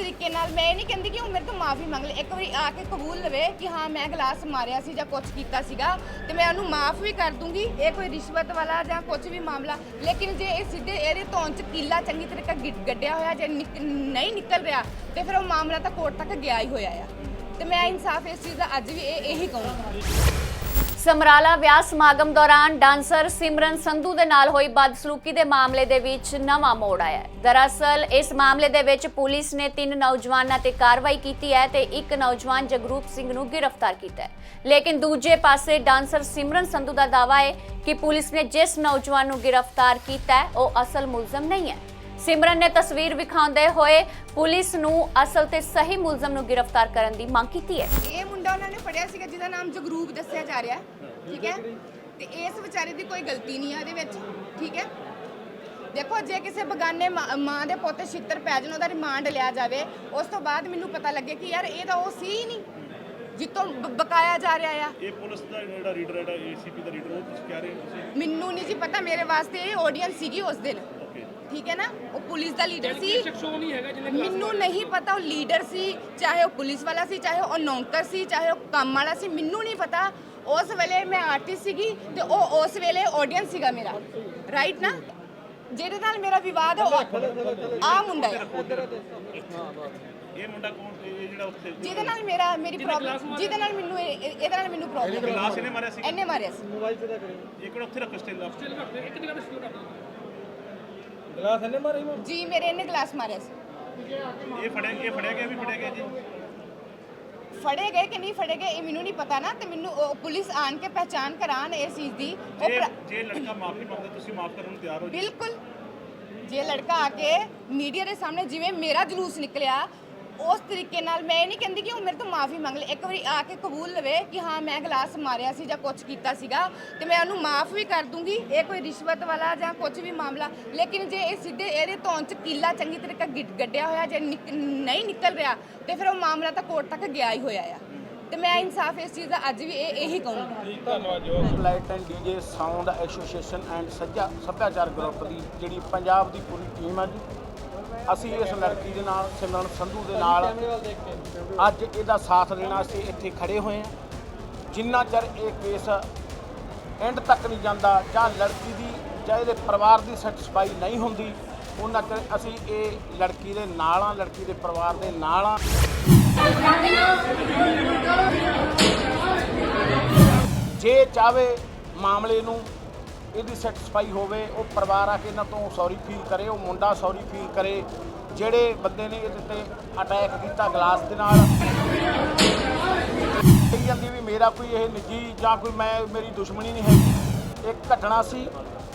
ਤਰੀਕੇ ਨਾਲ, ਮੈਂ ਇਹ ਨਹੀਂ ਕਹਿੰਦੀ ਕਿ ਉਹ ਮੇਰੇ ਤੋਂ ਮਾਫੀ ਮੰਗ ਲੈ। ਇੱਕ ਵਾਰੀ ਆ ਕੇ ਕਬੂਲ ਲਵੇ ਕਿ ਹਾਂ, ਮੈਂ ਗਲਾਸ ਮਾਰਿਆ ਸੀ ਜਾਂ ਕੁਝ ਕੀਤਾ ਸੀਗਾ ਤੇ ਮੈਂ ਉਹਨੂੰ ਮਾਫ ਵੀ ਕਰ ਦੂੰਗੀ, ਇਹ ਕੋਈ ਰਿਸ਼ਵਤ ਵਾਲਾ ਜਾਂ ਕੁਝ ਵੀ ਮਾਮਲਾ। ਲੇਕਿਨ ਜੇ ਇਹ ਸਿੱਧੇ ਇਹਦੇ ਧੌਣ ਚ ਕੀਲਾ ਚੰਗੀ ਤਰੀਕਾ ਗਿ- ਗੱਡਿਆ ਹੋਇਆ ਜੇ ਨਿਕ- ਨਹੀਂ ਨਿਕਲ ਰਿਹਾ, ਤੇ ਫਿਰ ਉਹ ਮਾਮਲਾ ਤਾਂ ਕੋਰਟ ਤੱਕ ਗਿਆ ਹੀ ਹੋਇਆ ਆ। ਤੇ ਮੈਂ ਇਨਸਾਫ ਇਸ ਚੀਜ਼ ਦਾ ਅੱਜ ਵੀ ਇਹ ਇਹੀ ਕਹੂੰਗੀ। ਸਮਰਾਲਾ ਵਿਆਹ ਸਮਾਗਮ ਦੌਰਾਨ ਡਾਂਸਰ ਸਿਮਰਨ ਸੰਧੂ ਦੇ ਨਾਲ ਹੋਈ ਬਦਸਲੂਕੀ ਦੇ ਮਾਮਲੇ ਦੇ ਵਿੱਚ ਨਵਾਂ ਮੋੜ ਆਇਆ ਹੈ। ਦਰਅਸਲ, ਇਸ ਮਾਮਲੇ ਦੇ ਵਿੱਚ ਪੁਲਿਸ ਨੇ ਤਿੰਨ ਨੌਜਵਾਨਾਂ ਤੇ ਕਾਰਵਾਈ ਕੀਤੀ ਹੈ ਤੇ ਇੱਕ ਨੌਜਵਾਨ ਜਗਰੂਪ ਸਿੰਘ ਨੂੰ ਗ੍ਰਿਫਤਾਰ ਕੀਤਾ ਹੈ। ਲੇਕਿਨ ਦੂਜੇ ਪਾਸੇ ਡਾਂਸਰ ਸਿਮਰਨ ਸੰਧੂ ਦਾ ਦਾਅਵਾ ਹੈ ਕਿ ਪੁਲਿਸ ਨੇ ਜਿਸ ਨੌਜਵਾਨ ਨੂੰ ਗ੍ਰਿਫਤਾਰ ਕੀਤਾ ਹੈ, ਉਹ ਅਸਲ ਮੁਲਜ਼ਮ ਨਹੀਂ ਹੈ। ਸਿਮਰਨ ਨੇ ਤਸਵੀਰ ਵਿਖਾਉਂਦੇ ਹੋਏ ਪੁਲਿਸ ਨੂੰ ਅਸਲ ਤੇ ਸਹੀ ਮੁਲਜ਼ਮ ਨੂੰ ਗ੍ਰਿਫਤਾਰ ਕਰਨ ਦੀ ਮੰਗ ਕੀਤੀ ਹੈ। ਇਹ ਮੁੰਡਾ ਉਹਨਾਂ ਨੇ ਫੜਿਆ ਸੀਗਾ ਜਿਹਦਾ ਨਾਮ ਜਗਰੂਪ ਦੱਸਿਆ ਜਾ ਰਿਹਾ ਹੈ, ਠੀਕ ਹੈ? ਤੇ ਇਸ ਵਿਚਾਰੇ ਦੀ ਕੋਈ ਗਲਤੀ ਨਹੀਂ ਹੈ ਇਹਦੇ ਵਿੱਚ ਠੀਕ ਹੈ? ਦੇਖੋ ਜੇ ਕਿਸੇ ਬਗਾਨੇ ਮਾਂ ਦੇ ਪੁੱਤ ਛਿੱਤਰ ਪੈ ਜਾਣ ਉਹਦਾ ਰਿਮਾਂਡ ਲਿਆ ਜਾਵੇ ਉਸ ਤੋਂ ਬਾਅਦ ਮੈਨੂੰ ਪਤਾ ਲੱਗੇ ਕਿ ਯਾਰ ਇਹ ਤਾਂ ਉਹ ਸੀ ਹੀ ਨਹੀਂ ਜਿੱਤੋਂ ਬਕਾਇਆ ਜਾ ਰਿਹਾ ਆ। ਇਹ ਪੁਲਿਸ ਦਾ ਜਿਹੜਾ ਰੀਡਰ ਹੈ ਏਸੀਪੀ ਦਾ ਰੀਡਰ ਉਹ ਤੁਸੀਂ ਕਹਿ ਰਹੇ ਹੋ ਤੁਸੀਂ? ਮੈਨੂੰ ਨਹੀਂ ਜੀ ਪਤਾ ਮੇਰੇ ਵਾਸਤੇ ਇਹ ਆਡੀਅנס ਸੀਗੀ ਉਸ ਦਿਨ। ਠੀਕ ਹੈ ਨਾ? ਉਹ ਪੁਲਿਸ ਦਾ ਲੀਡਰ ਸੀ। ਇਹ ਸ਼ਖਸ ਉਹ ਨਹੀਂ ਹੈਗਾ ਜਿਹਨੇ ਗਲਾਸ ਮੈਨੂੰ ਨਹੀਂ ਪਤਾ ਉਹ ਲੀਡਰ ਸੀ ਚਾਹੇ ਉਹ ਪੁਲਿਸ ਵਾਲਾ ਸੀ ਚਾਹੇ ਉਹ ਨੌਕਰ ਸੀ ਚਾਹੇ ਉਹ ਕੰਮ ਵਾਲਾ ਸੀ ਮੈਨੂੰ ਨਹੀਂ ਪਤਾ। ਉਸ ਵੇਲੇ ਮੈਂ ਆਰਟਿਸਟ ਸੀਗੀ ਤੇ ਉਹ ਉਸ ਵੇਲੇ ਆਡੀਅנס ਸੀਗਾ ਮੇਰਾ। ਰਾਈਟ ਨਾ? ਜਿਹਦੇ ਨਾਲ ਮੇਰਾ ਵਿਵਾਦ ਹੈ ਆ ਮੁੰਡਾ ਹੈ। ਇਹ ਮੁੰਡਾ ਕੌਣ ਸੀ? ਇਹ ਜਿਹੜਾ ਉੱਥੇ ਜਿਹਦੇ ਨਾਲ ਮੇਰਾ ਮੇਰੀ ਪ੍ਰੋਬਲਮ ਜਿਹਦੇ ਨਾਲ ਮੈਨੂੰ ਇਹ- ਇਹ- ਇਹਦੇ ਨਾਲ ਮੈਨੂੰ ਪ੍ਰੋਬਲਮ ਗਲਾਸ ਇਹਨੇ ਮਾਰਿਆ ਸੀ? ਇਹਨੇ ਮਾਰਿਆ ਸੀ। ਇਹ ਕਿਹੜਾ ਉੱਥੇ ਰੱਖ ਸਟੇਲ ਕਰਦੇ ਇੱਕ ਜਗ੍ਹਾ ਤੇ ਸਟਿਲ ਕਰਦੇ ਜੀ ਮੇਰੇ ਇਹਨੇ ਗਲਾਸ ਮਾਰਿਆ ਸੀ। ਇਹ ਫੜਿਆ ਇਹ ਫੜਿਆ ਗਿਆ ਵੀ ਫੜਿਆ ਗਿਆ ਜੀ? ਫੜੇ ਗਏ ਕਿ ਨਹੀਂ ਫੜੇ ਗਏ ਇਹ ਮੈਨੂੰ ਨਹੀਂ ਪਤਾ ਨਾ ਤੇ ਮੈਨੂੰ ਉਹ ਪੁਲਿਸ ਆਣ ਕੇ ਪਹਿਚਾਨ ਕਰਾਣ ਇਸ ਚੀਜ਼ ਦੀ। ਉਹ ਜੇ ਪ੍ਰ- ਜੇ ਲੜਕਾ ਮਾਫੀ ਮੰਗਦਾ ਤੁਸੀਂ ਮਾਫ ਕਰਨ ਨੂੰ ਤਿਆਰ ਹੋ ਜੀ। ਬਿਲਕੁਲ। ਜੇ ਲੜਕਾ ਆ ਕੇ ਮੀਡੀਆ ਦੇ ਸਾਹਮਣੇ ਜਿਵੇਂ ਮੇਰਾ ਜਲੂਸ ਨਿਕਲਿਆ ਉਸ ਤਰੀਕੇ ਨਾਲ ਮੈਂ ਇਹ ਨਹੀਂ ਕਹਿੰਦੀ ਕਿ ਉਹ ਮੇਰੇ ਤੋਂ ਮਾਫੀ ਮੰਗ ਲੇ। ਇੱਕ ਵਾਰੀ ਆ ਕੇ ਕਬੂਲ ਲਵੇ ਕਿ ਹਾਂ ਮੈਂ ਗਲਾਸ ਮਾਰਿਆ ਸੀ ਜਾਂ ਕੁਝ ਕੀਤਾ ਸੀਗਾ ਤੇ ਮੈਂ ਉਹਨੂੰ ਮਾਫ ਵੀ ਕਰ ਦੂੰਗੀ। ਇਹ ਕੋਈ ਰਿਸ਼ਵਤ ਵਾਲਾ ਜਾਂ ਕੁਝ ਵੀ ਮਾਮਲਾ। ਲੇਕਿਨ ਜੇ ਇਹ ਸਿੱਧੇ ਇਹਦੇ ਧੌਣ ਚ ਕੀਲਾ ਚੰਗੀ ਤਰੀਕਾ ਗਿ- ਗੱਡਿਆ ਹੋਇਆ ਜੇ ਨਿਕ- ਨਹੀਂ ਨਿਕਲ ਰਿਹਾ ਤੇ ਫਿਰ ਉਹ ਮਾਮਲਾ ਤਾਂ ਕੋਰਟ ਤੱਕ ਗਿਆ ਹੀ ਹੋਇਆ ਆ। ਤੇ ਮੈਂ ਇਨਸਾਫ ਇਸ ਚੀਜ਼ ਦਾ ਅੱਜ ਵੀ ਇਹ ਇਹੀ ਕਹੂੰਗੀ। Light and DJ sound association and ਸੱਜਾ ਸੱਭਿਆਚਾਰ ਗਰੁੱਪ ਦੀ ਜਿਹੜੀ ਪੰਜਾਬ ਦੀ ਪੂਰੀ ਟੀਮ ਹੈ ਜੀ ਅਸੀਂ ਇਸ ਲੜਕੀ ਦੇ ਨਾਲ, ਸਿਮਰਨ ਸੰਧੂ ਦੇ ਨਾਲ ਅੱਜ ਇਹਦਾ ਸਾਥ ਦੇਣਾ ਅਸੀਂ ਇੱਥੇ ਖੜੇ ਹੋਏ ਹਾਂ। ਜਿੰਨਾ ਚਿਰ ਇਹ ਕੇਸ ਐਂਡ ਤੱਕ ਨਹੀਂ ਜਾਂਦਾ ਜਾਂ ਲੜਕੀ ਦੀ ਜਾਂ ਇਹਦੇ ਪਰਿਵਾਰ ਦੀ ਸੈਟੀਸਫਾਈ ਨਹੀਂ ਹੁੰਦੀ, ਉਹਨਾਂ ਚਿਰ ਅਸੀਂ ਇਹ ਲੜਕੀ ਦੇ ਨਾਲ ਆ ਲੜਕੀ ਦੇ ਪਰਿਵਾਰ ਦੇ ਨਾਲ ਆ ਜੇ ਚਾਵੇ ਮਾਮਲੇ ਨੂੰ ਇਹਦੀ ਸੈਟੀਸਫਾਈ ਹੋਵੇ, ਉਹ ਪਰਿਵਾਰ ਆ ਕੇ ਇਹਨਾਂ ਤੋਂ ਸੌਰੀ ਫੀਲ ਕਰੇ, ਉਹ ਮੁੰਡਾ ਸੌਰੀ ਫੀਲ ਕਰੇ, ਜਿਹੜੇ ਬੰਦੇ ਨੇ ਇਹਦੇ ਤੇ ਅਟੈਕ ਕੀਤਾ ਗਲਾਸ ਦੇ ਨਾਲ। ਕਹੀ ਜਾਂਦੀ ਵੀ ਮੇਰਾ ਕੋਈ ਇਹ ਨਿੱਜੀ ਜਾਂ ਕੋਈ ਮੈਂ, ਮੇਰੀ ਦੁਸ਼ਮਣੀ ਨਹੀਂ ਹੈਗੀ। ਇੱਕ ਘਟਨਾ ਸੀ,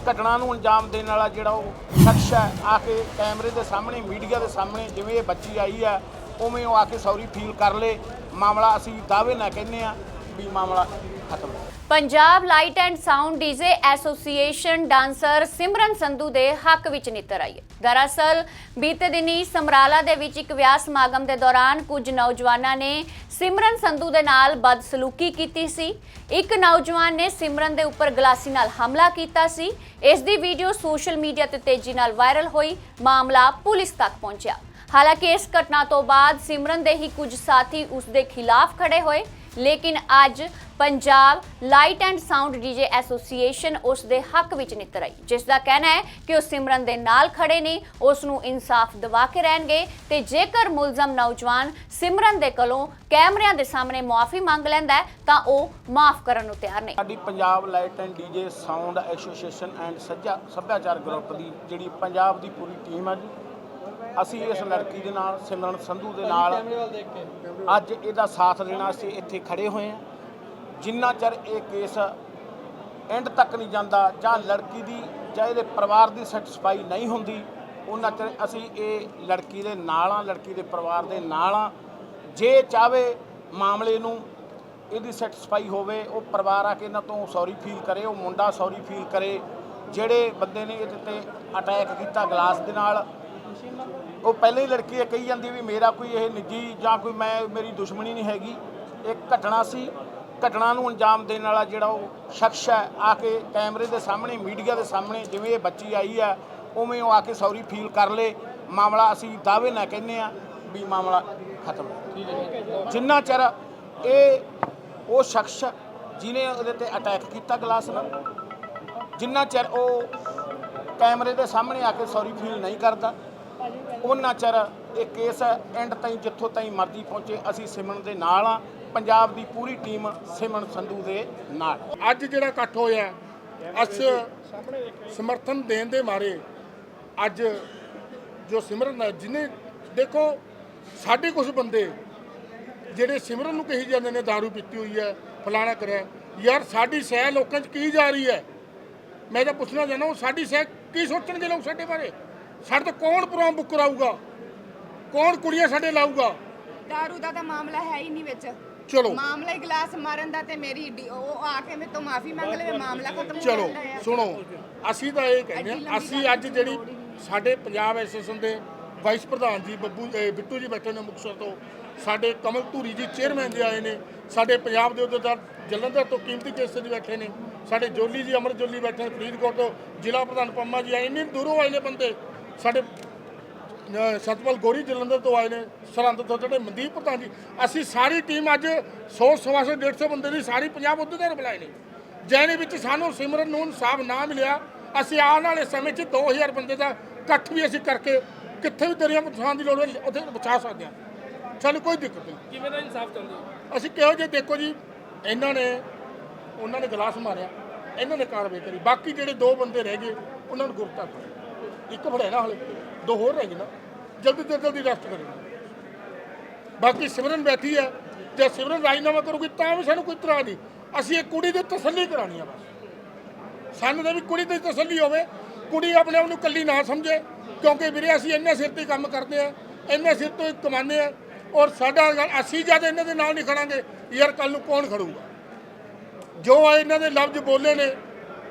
ਘਟਨਾ ਨੂੰ ਅੰਜਾਮ ਦੇਣ ਵਾਲਾ ਜਿਹੜਾ ਉਹ ਸ਼ਖਸ ਹੈ, ਆ ਕੇ ਕੈਮਰੇ ਦੇ ਸਾਹਮਣੇ, ਮੀਡੀਆ ਦੇ ਸਾਹਮਣੇ ਜਿਵੇਂ ਇਹ ਬੱਚੀ ਆਈ ਹੈ, ਉਵੇਂ ਉਹ ਆ ਕੇ ਸੌਰੀ ਫੀਲ ਕਰ ਲੇ। ਮਾਮਲਾ ਅਸੀਂ ਦਾਅਵੇ ਨਾਲ ਕਹਿੰਦੇ ਆ ਵੀ ਮਾਮਲਾ ਖਤਮ Punjab light and sound DJ association dancer Simran Sandhu ਦੇ ਹੱਕ ਵਿੱਚ ਨਿੱਤਰ ਆਈ ਹੈ। ਦਰਅਸਲ, ਬੀਤੇ ਦਿਨੀ ਸਮਰਾਲਾ ਦੇ ਵਿੱਚ ਇੱਕ ਵਿਆਹ ਸਮਾਗਮ ਦੇ ਦੌਰਾਨ ਕੁਝ ਨੌਜਵਾਨਾਂ ਨੇ ਸਿਮਰਨ ਸੰਧੂ ਦੇ ਨਾਲ ਬਦਸਲੂਕੀ ਕੀਤੀ ਸੀ। ਇੱਕ ਨੌਜਵਾਨ ਨੇ ਸਿਮਰਨ ਦੇ ਉੱਪਰ ਗਲਾਸੀ ਨਾਲ ਹਮਲਾ ਕੀਤਾ ਸੀ। ਇਸ ਦੀ ਵੀਡੀਓ ਸੋਸ਼ਲ ਮੀਡੀਆ ਤੇ ਤੇਜ਼ੀ ਨਾਲ ਵਾਇਰਲ ਹੋਈ। ਮਾਮਲਾ ਪੁਲਿਸ ਤੱਕ ਪਹੁੰਚਿਆ। ਹਾਲਾਂਕਿ ਇਸ ਘਟਨਾ ਤੋਂ ਬਾਅਦ ਸਿਮਰਨ ਦੇ ਹੀ ਕੁਝ ਸਾਥੀ ਉਸ ਦੇ ਖਿਲਾਫ ਖੜੇ ਹੋਏ। ਲੇਕਿਨ ਅੱਜ Punjab light and sound DJ association ਉਸ ਦੇ ਹੱਕ ਵਿੱਚ ਨਿੱਤਰ ਆਈ, ਜਿਸ ਦਾ ਕਹਿਣਾ ਹੈ ਕਿ ਉਹ ਸਿਮਰਨ ਦੇ ਨਾਲ ਖੜੇ ਨੇ, ਉਸ ਨੂੰ ਇਨਸਾਫ ਦਿਵਾ ਕੇ ਰਹਿਣਗੇ ਤੇ ਜੇਕਰ ਮੁਲਜ਼ਮ ਨੌਜਵਾਨ ਸਿਮਰਨ ਦੇ ਕੋਲੋਂ ਕੈਮਰਿਆਂ ਦੇ ਸਾਹਮਣੇ ਮੁਆਫੀ ਮੰਗ ਲੈਂਦਾ ਹੈ, ਤਾਂ ਉਹ ਮਾਫ ਕਰਨ ਨੂੰ ਤਿਆਰ ਨੇ। ਸਾਡੀ Punjab light and DJ sound association and ਸੱਜਾ, ਸੱਭਿਆਚਾਰ ਗਰੁੱਪ ਦੀ ਜਿਹੜੀ ਪੰਜਾਬ ਦੀ ਪੂਰੀ ਟੀਮ ਹੈ ਜੀ ਅਸੀਂ ਇਸ ਲੜਕੀ ਦੇ ਨਾਲ, ਸਿਮਰਨ ਸੰਧੂ ਦੇ ਨਾਲ ਅੱਜ ਇਹਦਾ ਸਾਥ ਦੇਣਾ ਅਸੀਂ ਇੱਥੇ ਖੜੇ ਹੋਏ ਹਾਂ। ਜਿੰਨਾ ਚਿਰ ਇਹ ਕੇਸ ਐਂਡ ਤੱਕ ਨਹੀਂ ਜਾਂਦਾ ਜਾਂ ਲੜਕੀ ਦੀ ਜਾਂ ਇਹਦੇ ਪਰਿਵਾਰ ਦੀ ਸੈਟੀਸਫਾਈ ਨਹੀਂ ਹੁੰਦੀ, ਉਹਨਾਂ ਚਿਰ ਅਸੀਂ ਇਹ ਲੜਕੀ ਦੇ ਨਾਲ ਆ ਲੜਕੀ ਦੇ ਪਰਿਵਾਰ ਦੇ ਨਾਲ ਆ ਜੇ ਚਾਵੇ ਮਾਮਲੇ ਨੂੰ ਇਹਦੀ ਸੈਟੀਸਫਾਈ ਹੋਵੇ, ਉਹ ਪਰਿਵਾਰ ਆ ਕੇ ਇਹਨਾਂ ਤੋਂ ਸੌਰੀ ਫੀਲ ਕਰੇ, ਉਹ ਮੁੰਡਾ ਸੌਰੀ ਫੀਲ ਕਰੇ। ਜਿਹੜੇ ਬੰਦੇ ਨੇ ਇਹਦੇ ਤੇ ਅਟੈਕ ਕੀਤਾ ਗਲਾਸ ਦੇ ਨਾਲ ਉਹ ਪਹਿਲਾਂ ਹੀ ਲੜਕੀ ਇਹ ਕਹੀ ਜਾਂਦੀ ਵੀ ਮੇਰਾ ਕੋਈ ਇਹ ਨਿੱਜੀ ਜਾਂ ਕੋਈ ਮੈਂ ਮੇਰੀ ਦੁਸ਼ਮਣੀ ਨਹੀਂ ਹੈਗੀ। ਇੱਕ ਘਟਨਾ ਸੀ ਘਟਨਾ ਨੂੰ ਅੰਜਾਮ ਦੇਣ ਵਾਲਾ ਜਿਹੜਾ ਉਹ ਸ਼ਖਸ ਹੈ ਆ ਕੇ ਕੈਮਰੇ ਦੇ ਸਾਹਮਣੇ ਮੀਡੀਆ ਦੇ ਸਾਹਮਣੇ ਜਿਵੇਂ ਇਹ ਬੱਚੀ ਆਈ ਹੈ ਉਵੇਂ ਉਹ ਆ ਕੇ ਸੌਰੀ ਫੀਲ ਕਰ ਲੇ। ਮਾਮਲਾ ਅਸੀਂ ਦਾਅਵੇ ਨਾਲ ਕਹਿੰਦੇ ਆ ਵੀ ਮਾਮਲਾ ਖਤਮ ਜਿੰਨਾ ਚਿਰ ਇਹ ਉਹ ਸ਼ਖਸ ਜਿਨੇ ਉਹਦੇ ਤੇ ਅਟੈਕ ਕੀਤਾ ਗਲਾਸ ਨਾਲ ਜਿੰਨਾ ਚਿਰ ਉਹ ਕੈਮਰੇ ਦੇ ਸਾਹਮਣੇ ਆ ਕੇ ਸੌਰੀ ਫੀਲ ਨਹੀਂ ਕਰਦਾ ਉਹਨਾਂ ਚਿਰ ਇਹ ਕੇਸ ਐਂਡ ਤਾਈਂ ਜਿੱਥੋਂ ਤਾਈਂ ਮਰਜ਼ੀ ਪਹੁੰਚੇ, ਅਸੀਂ ਸਿਮਰਨ ਦੇ ਨਾਲ ਆ ਪੰਜਾਬ ਦੀ ਪੂਰੀ ਟੀਮ ਸਿਮਰਨ ਸੰਧੂ ਦੇ ਨਾਲ। ਅੱਜ ਜਿਹੜਾ ਇਕੱਠ ਹੋਇਆ, ਅਸ ਸਮਰਥਨ ਦੇਣ ਦੇ ਮਾਰੇ, ਅੱਜ ਜੋ ਸਿਮਰਨ ਹੈ ਜਿਹਨੇ ਦੇਖੋ, ਸਾਡੇ ਕੁਝ ਬੰਦੇ ਜਿਹੜੇ ਸਿਮਰਨ ਨੂੰ ਕਹੀ ਜਾਂਦੇ ਨੇ, दारू ਪੀਤੀ ਹੋਈ ਹੈ, ਫਲਾਣਾ ਕਰਿਆ। ਯਾਰ, ਸਾਡੀ ਸਹਿ ਲੋਕਾਂ 'ਚ ਕੀ ਜਾ ਰਹੀ ਹੈ? ਮੈਂ ਤਾਂ ਪੁੱਛਣਾ ਚਾਹੁੰਦਾ, ਉਹ ਸਾਡੀ ਸਹਿ ਕੀ ਸੋਚਣਗੇ ਲੋਕ ਸਾਡੇ ਬਾਰੇ? ਸਾਡੇ ਤੋਂ ਕੌਣ ਪ੍ਰੋਗਰਾਮ ਬੁੱਕ ਕਰਾਊਗਾ? ਕੌਣ ਕੁੜੀਆਂ ਸਾਡੇ ਲਾਊਗਾ? ਦਾਰੂ ਦਾ ਤਾਂ ਮਾਮਲਾ ਹੈ ਹੀ ਨਹੀਂ ਵਿੱਚ। ਚਲੋ। ਮਾਮਲਾ ਹੀ ਗਲਾਸ ਮਾਰਨ ਦਾ ਤੇ ਮੇਰੀ ਡੀ- ਉਹ ਆ ਕੇ ਮੇਰੇ ਤੋਂ ਮਾਫੀ ਮੰਗ ਲਵੇ ਮਾਮਲਾ ਖਤਮ ਹੋ ਚਲੋ ਜਾਂਦਾ ਹੈ ਸੁਣੋ ਅਸੀਂ ਤਾਂ ਇਹ ਕਹਿੰਦੇ ਹਾਂ ਅਸੀਂ ਅੱਜ ਜਿਹੜੀ। ਸਾਡੇ ਪੰਜਾਬ ਐਸੋਸੀਏਸ਼ਨ ਦੇ ਵਾਈਸ ਪ੍ਰਧਾਨ ਜੀ ਬੱਬੂ ਅਹ ਬਿੱਟੂ ਜੀ ਬੈਠੇ ਨੇ ਮੁਕਤਸਰ ਤੋਂ ਸਾਡੇ ਕਮਲ ਧੂਰੀ ਜੀ ਚੇਅਰਮੈਨ ਜੀ ਆਏ ਨੇ ਸਾਡੇ ਪੰਜਾਬ ਦੇ ਅਹੁਦੇਦਾਰ ਜਲੰਧਰ ਤੋਂ ਕੀਮਤੀ ਕੇਸਰ ਜੀ ਬੈਠੇ ਨੇ ਸਾਡੇ ਜੋਲੀ ਜੀ ਅਮਰ ਜੋਲੀ ਬੈਠੇ ਨੇ ਫਰੀਦਕੋਟ ਤੋਂ ਜ਼ਿਲ੍ਹਾ ਪ੍ਰਧਾਨ ਪੰਮਾ ਜੀ ਆਏ ਇੰਨੀ ਦੂਰੋਂ ਆਏ ਨੇ ਬੰਦੇ। ਸਾਡੇ ਸਤਪਾਲ ਗੋਰੀ ਜਲੰਧਰ ਤੋਂ ਆਏ ਨੇ ਸਰਹੰਦ ਤੋਂ ਜਿਹੜੇ ਮਨਦੀਪ ਪ੍ਰਧਾਨ ਜੀ ਅਸੀਂ ਸਾਰੀ ਟੀਮ ਅੱਜ 100 ਸਵਾ ਸੌ 150 ਬੰਦੇ ਦੀ ਸਾਰੀ ਪੰਜਾਬ ਅਹੁਦੇਦਾਰ ਬੁਲਾਏ ਨੇ। ਜਿਹਦੇ ਵਿੱਚ ਸਾਨੂੰ ਸਿਮਰਨ ਨੂੰ ਇਨਸਾਫ ਨਾ ਮਿਲਿਆ। ਅਸੀਂ ਆਉਣ ਵਾਲੇ ਸਮੇਂ 'ਚ 2000 ਬੰਦੇ ਦਾ ਇਕੱਠ ਵੀ ਅਸੀਂ ਕਰਕੇ ਕਿੱਥੇ ਵੀ ਦਰਿਆ ਪਛਾਣ ਦੀ ਲੋੜ ਹੋਵੇ ਉੱਥੇ ਬਚਾ ਸਕਦੇ ਹਾਂ। ਸਾਨੂੰ ਕੋਈ ਦਿੱਕਤ ਨਹੀਂ। ਕਿਵੇਂ ਦਾ ਇਨਸਾਫ ਚਾਹੁੰਦੇ ਹੋ? ਅਸੀਂ ਕਿਹੋ ਜੇ ਦੇਖੋ ਜੀ ਇਹਨਾਂ ਨੇ ਉਹਨਾਂ ਨੇ ਗਲਾਸ ਮਾਰਿਆ ਇਹਨਾਂ ਨੇ ਕਾਰਵਾਈ ਕਰੀ। ਬਾਕੀ ਜਿਹੜੇ ਦੋ ਬੰਦੇ ਰਹਿ ਗਏ ਉਹਨਾਂ ਨੂੰ ਗੁਰਤਾ ਕਰੋ ਇੱਕ ਫੜਿਆ ਨਾ ਹਲੇ, ਦੋ ਹੋਰ ਰਹਿ ਗਏ ਨਾ। ਜਲਦੀ ਤੋਂ ਜਲਦੀ ਰੈਸਟ ਕਰੋ। ਬਾਕੀ ਸਿਮਰਨ ਬੈਠੀ ਹੈ ਜੇ ਸਿਮਰਨ ਰਾਜੀਨਾਮਾ ਕਰੂਗੀ ਤਾਂ ਵੀ ਸਾਨੂੰ ਕੋਈ ਇਤਰਾਜ਼ ਨਹੀਂ। ਅਸੀਂ ਇਹ ਕੁੜੀ ਦੀ ਤਸੱਲੀ ਕਰਾਣੀ ਆ ਬਸ। ਸਾਨੂੰ ਤਾਂ ਵੀ ਕੁੜੀ ਦੀ ਤਸੱਲੀ ਹੋਵੇ, ਕੁੜੀ ਆਪਣੇ ਆਪ ਨੂੰ ਕੱਲੀ ਨਾ ਸਮਝੇ, ਕਿਉਂਕਿ ਵੀਰੇ ਅਸੀਂ ਇੰਨੇ ਸਿਰ ਤੇ ਕੰਮ ਕਰਦੇ ਆ, ਇੰਨੇ ਸਿਰ ਤੋਂ ਹੀ ਕਮਾਉਂਦੇ ਆ, ਔਰ ਸਾਡਾ ਅਸੀਂ ਜਦ ਇਹਨਾਂ ਦੇ ਨਾਲ ਨਹੀਂ ਖੜਾਂਗੇ, ਯਾਰ ਕੱਲ ਨੂੰ ਕੌਣ ਖੜੂਗਾ? ਜੋ ਆ ਇਹਨਾਂ ਦੇ ਲਫ਼ਜ਼ ਬੋਲੇ ਨੇ,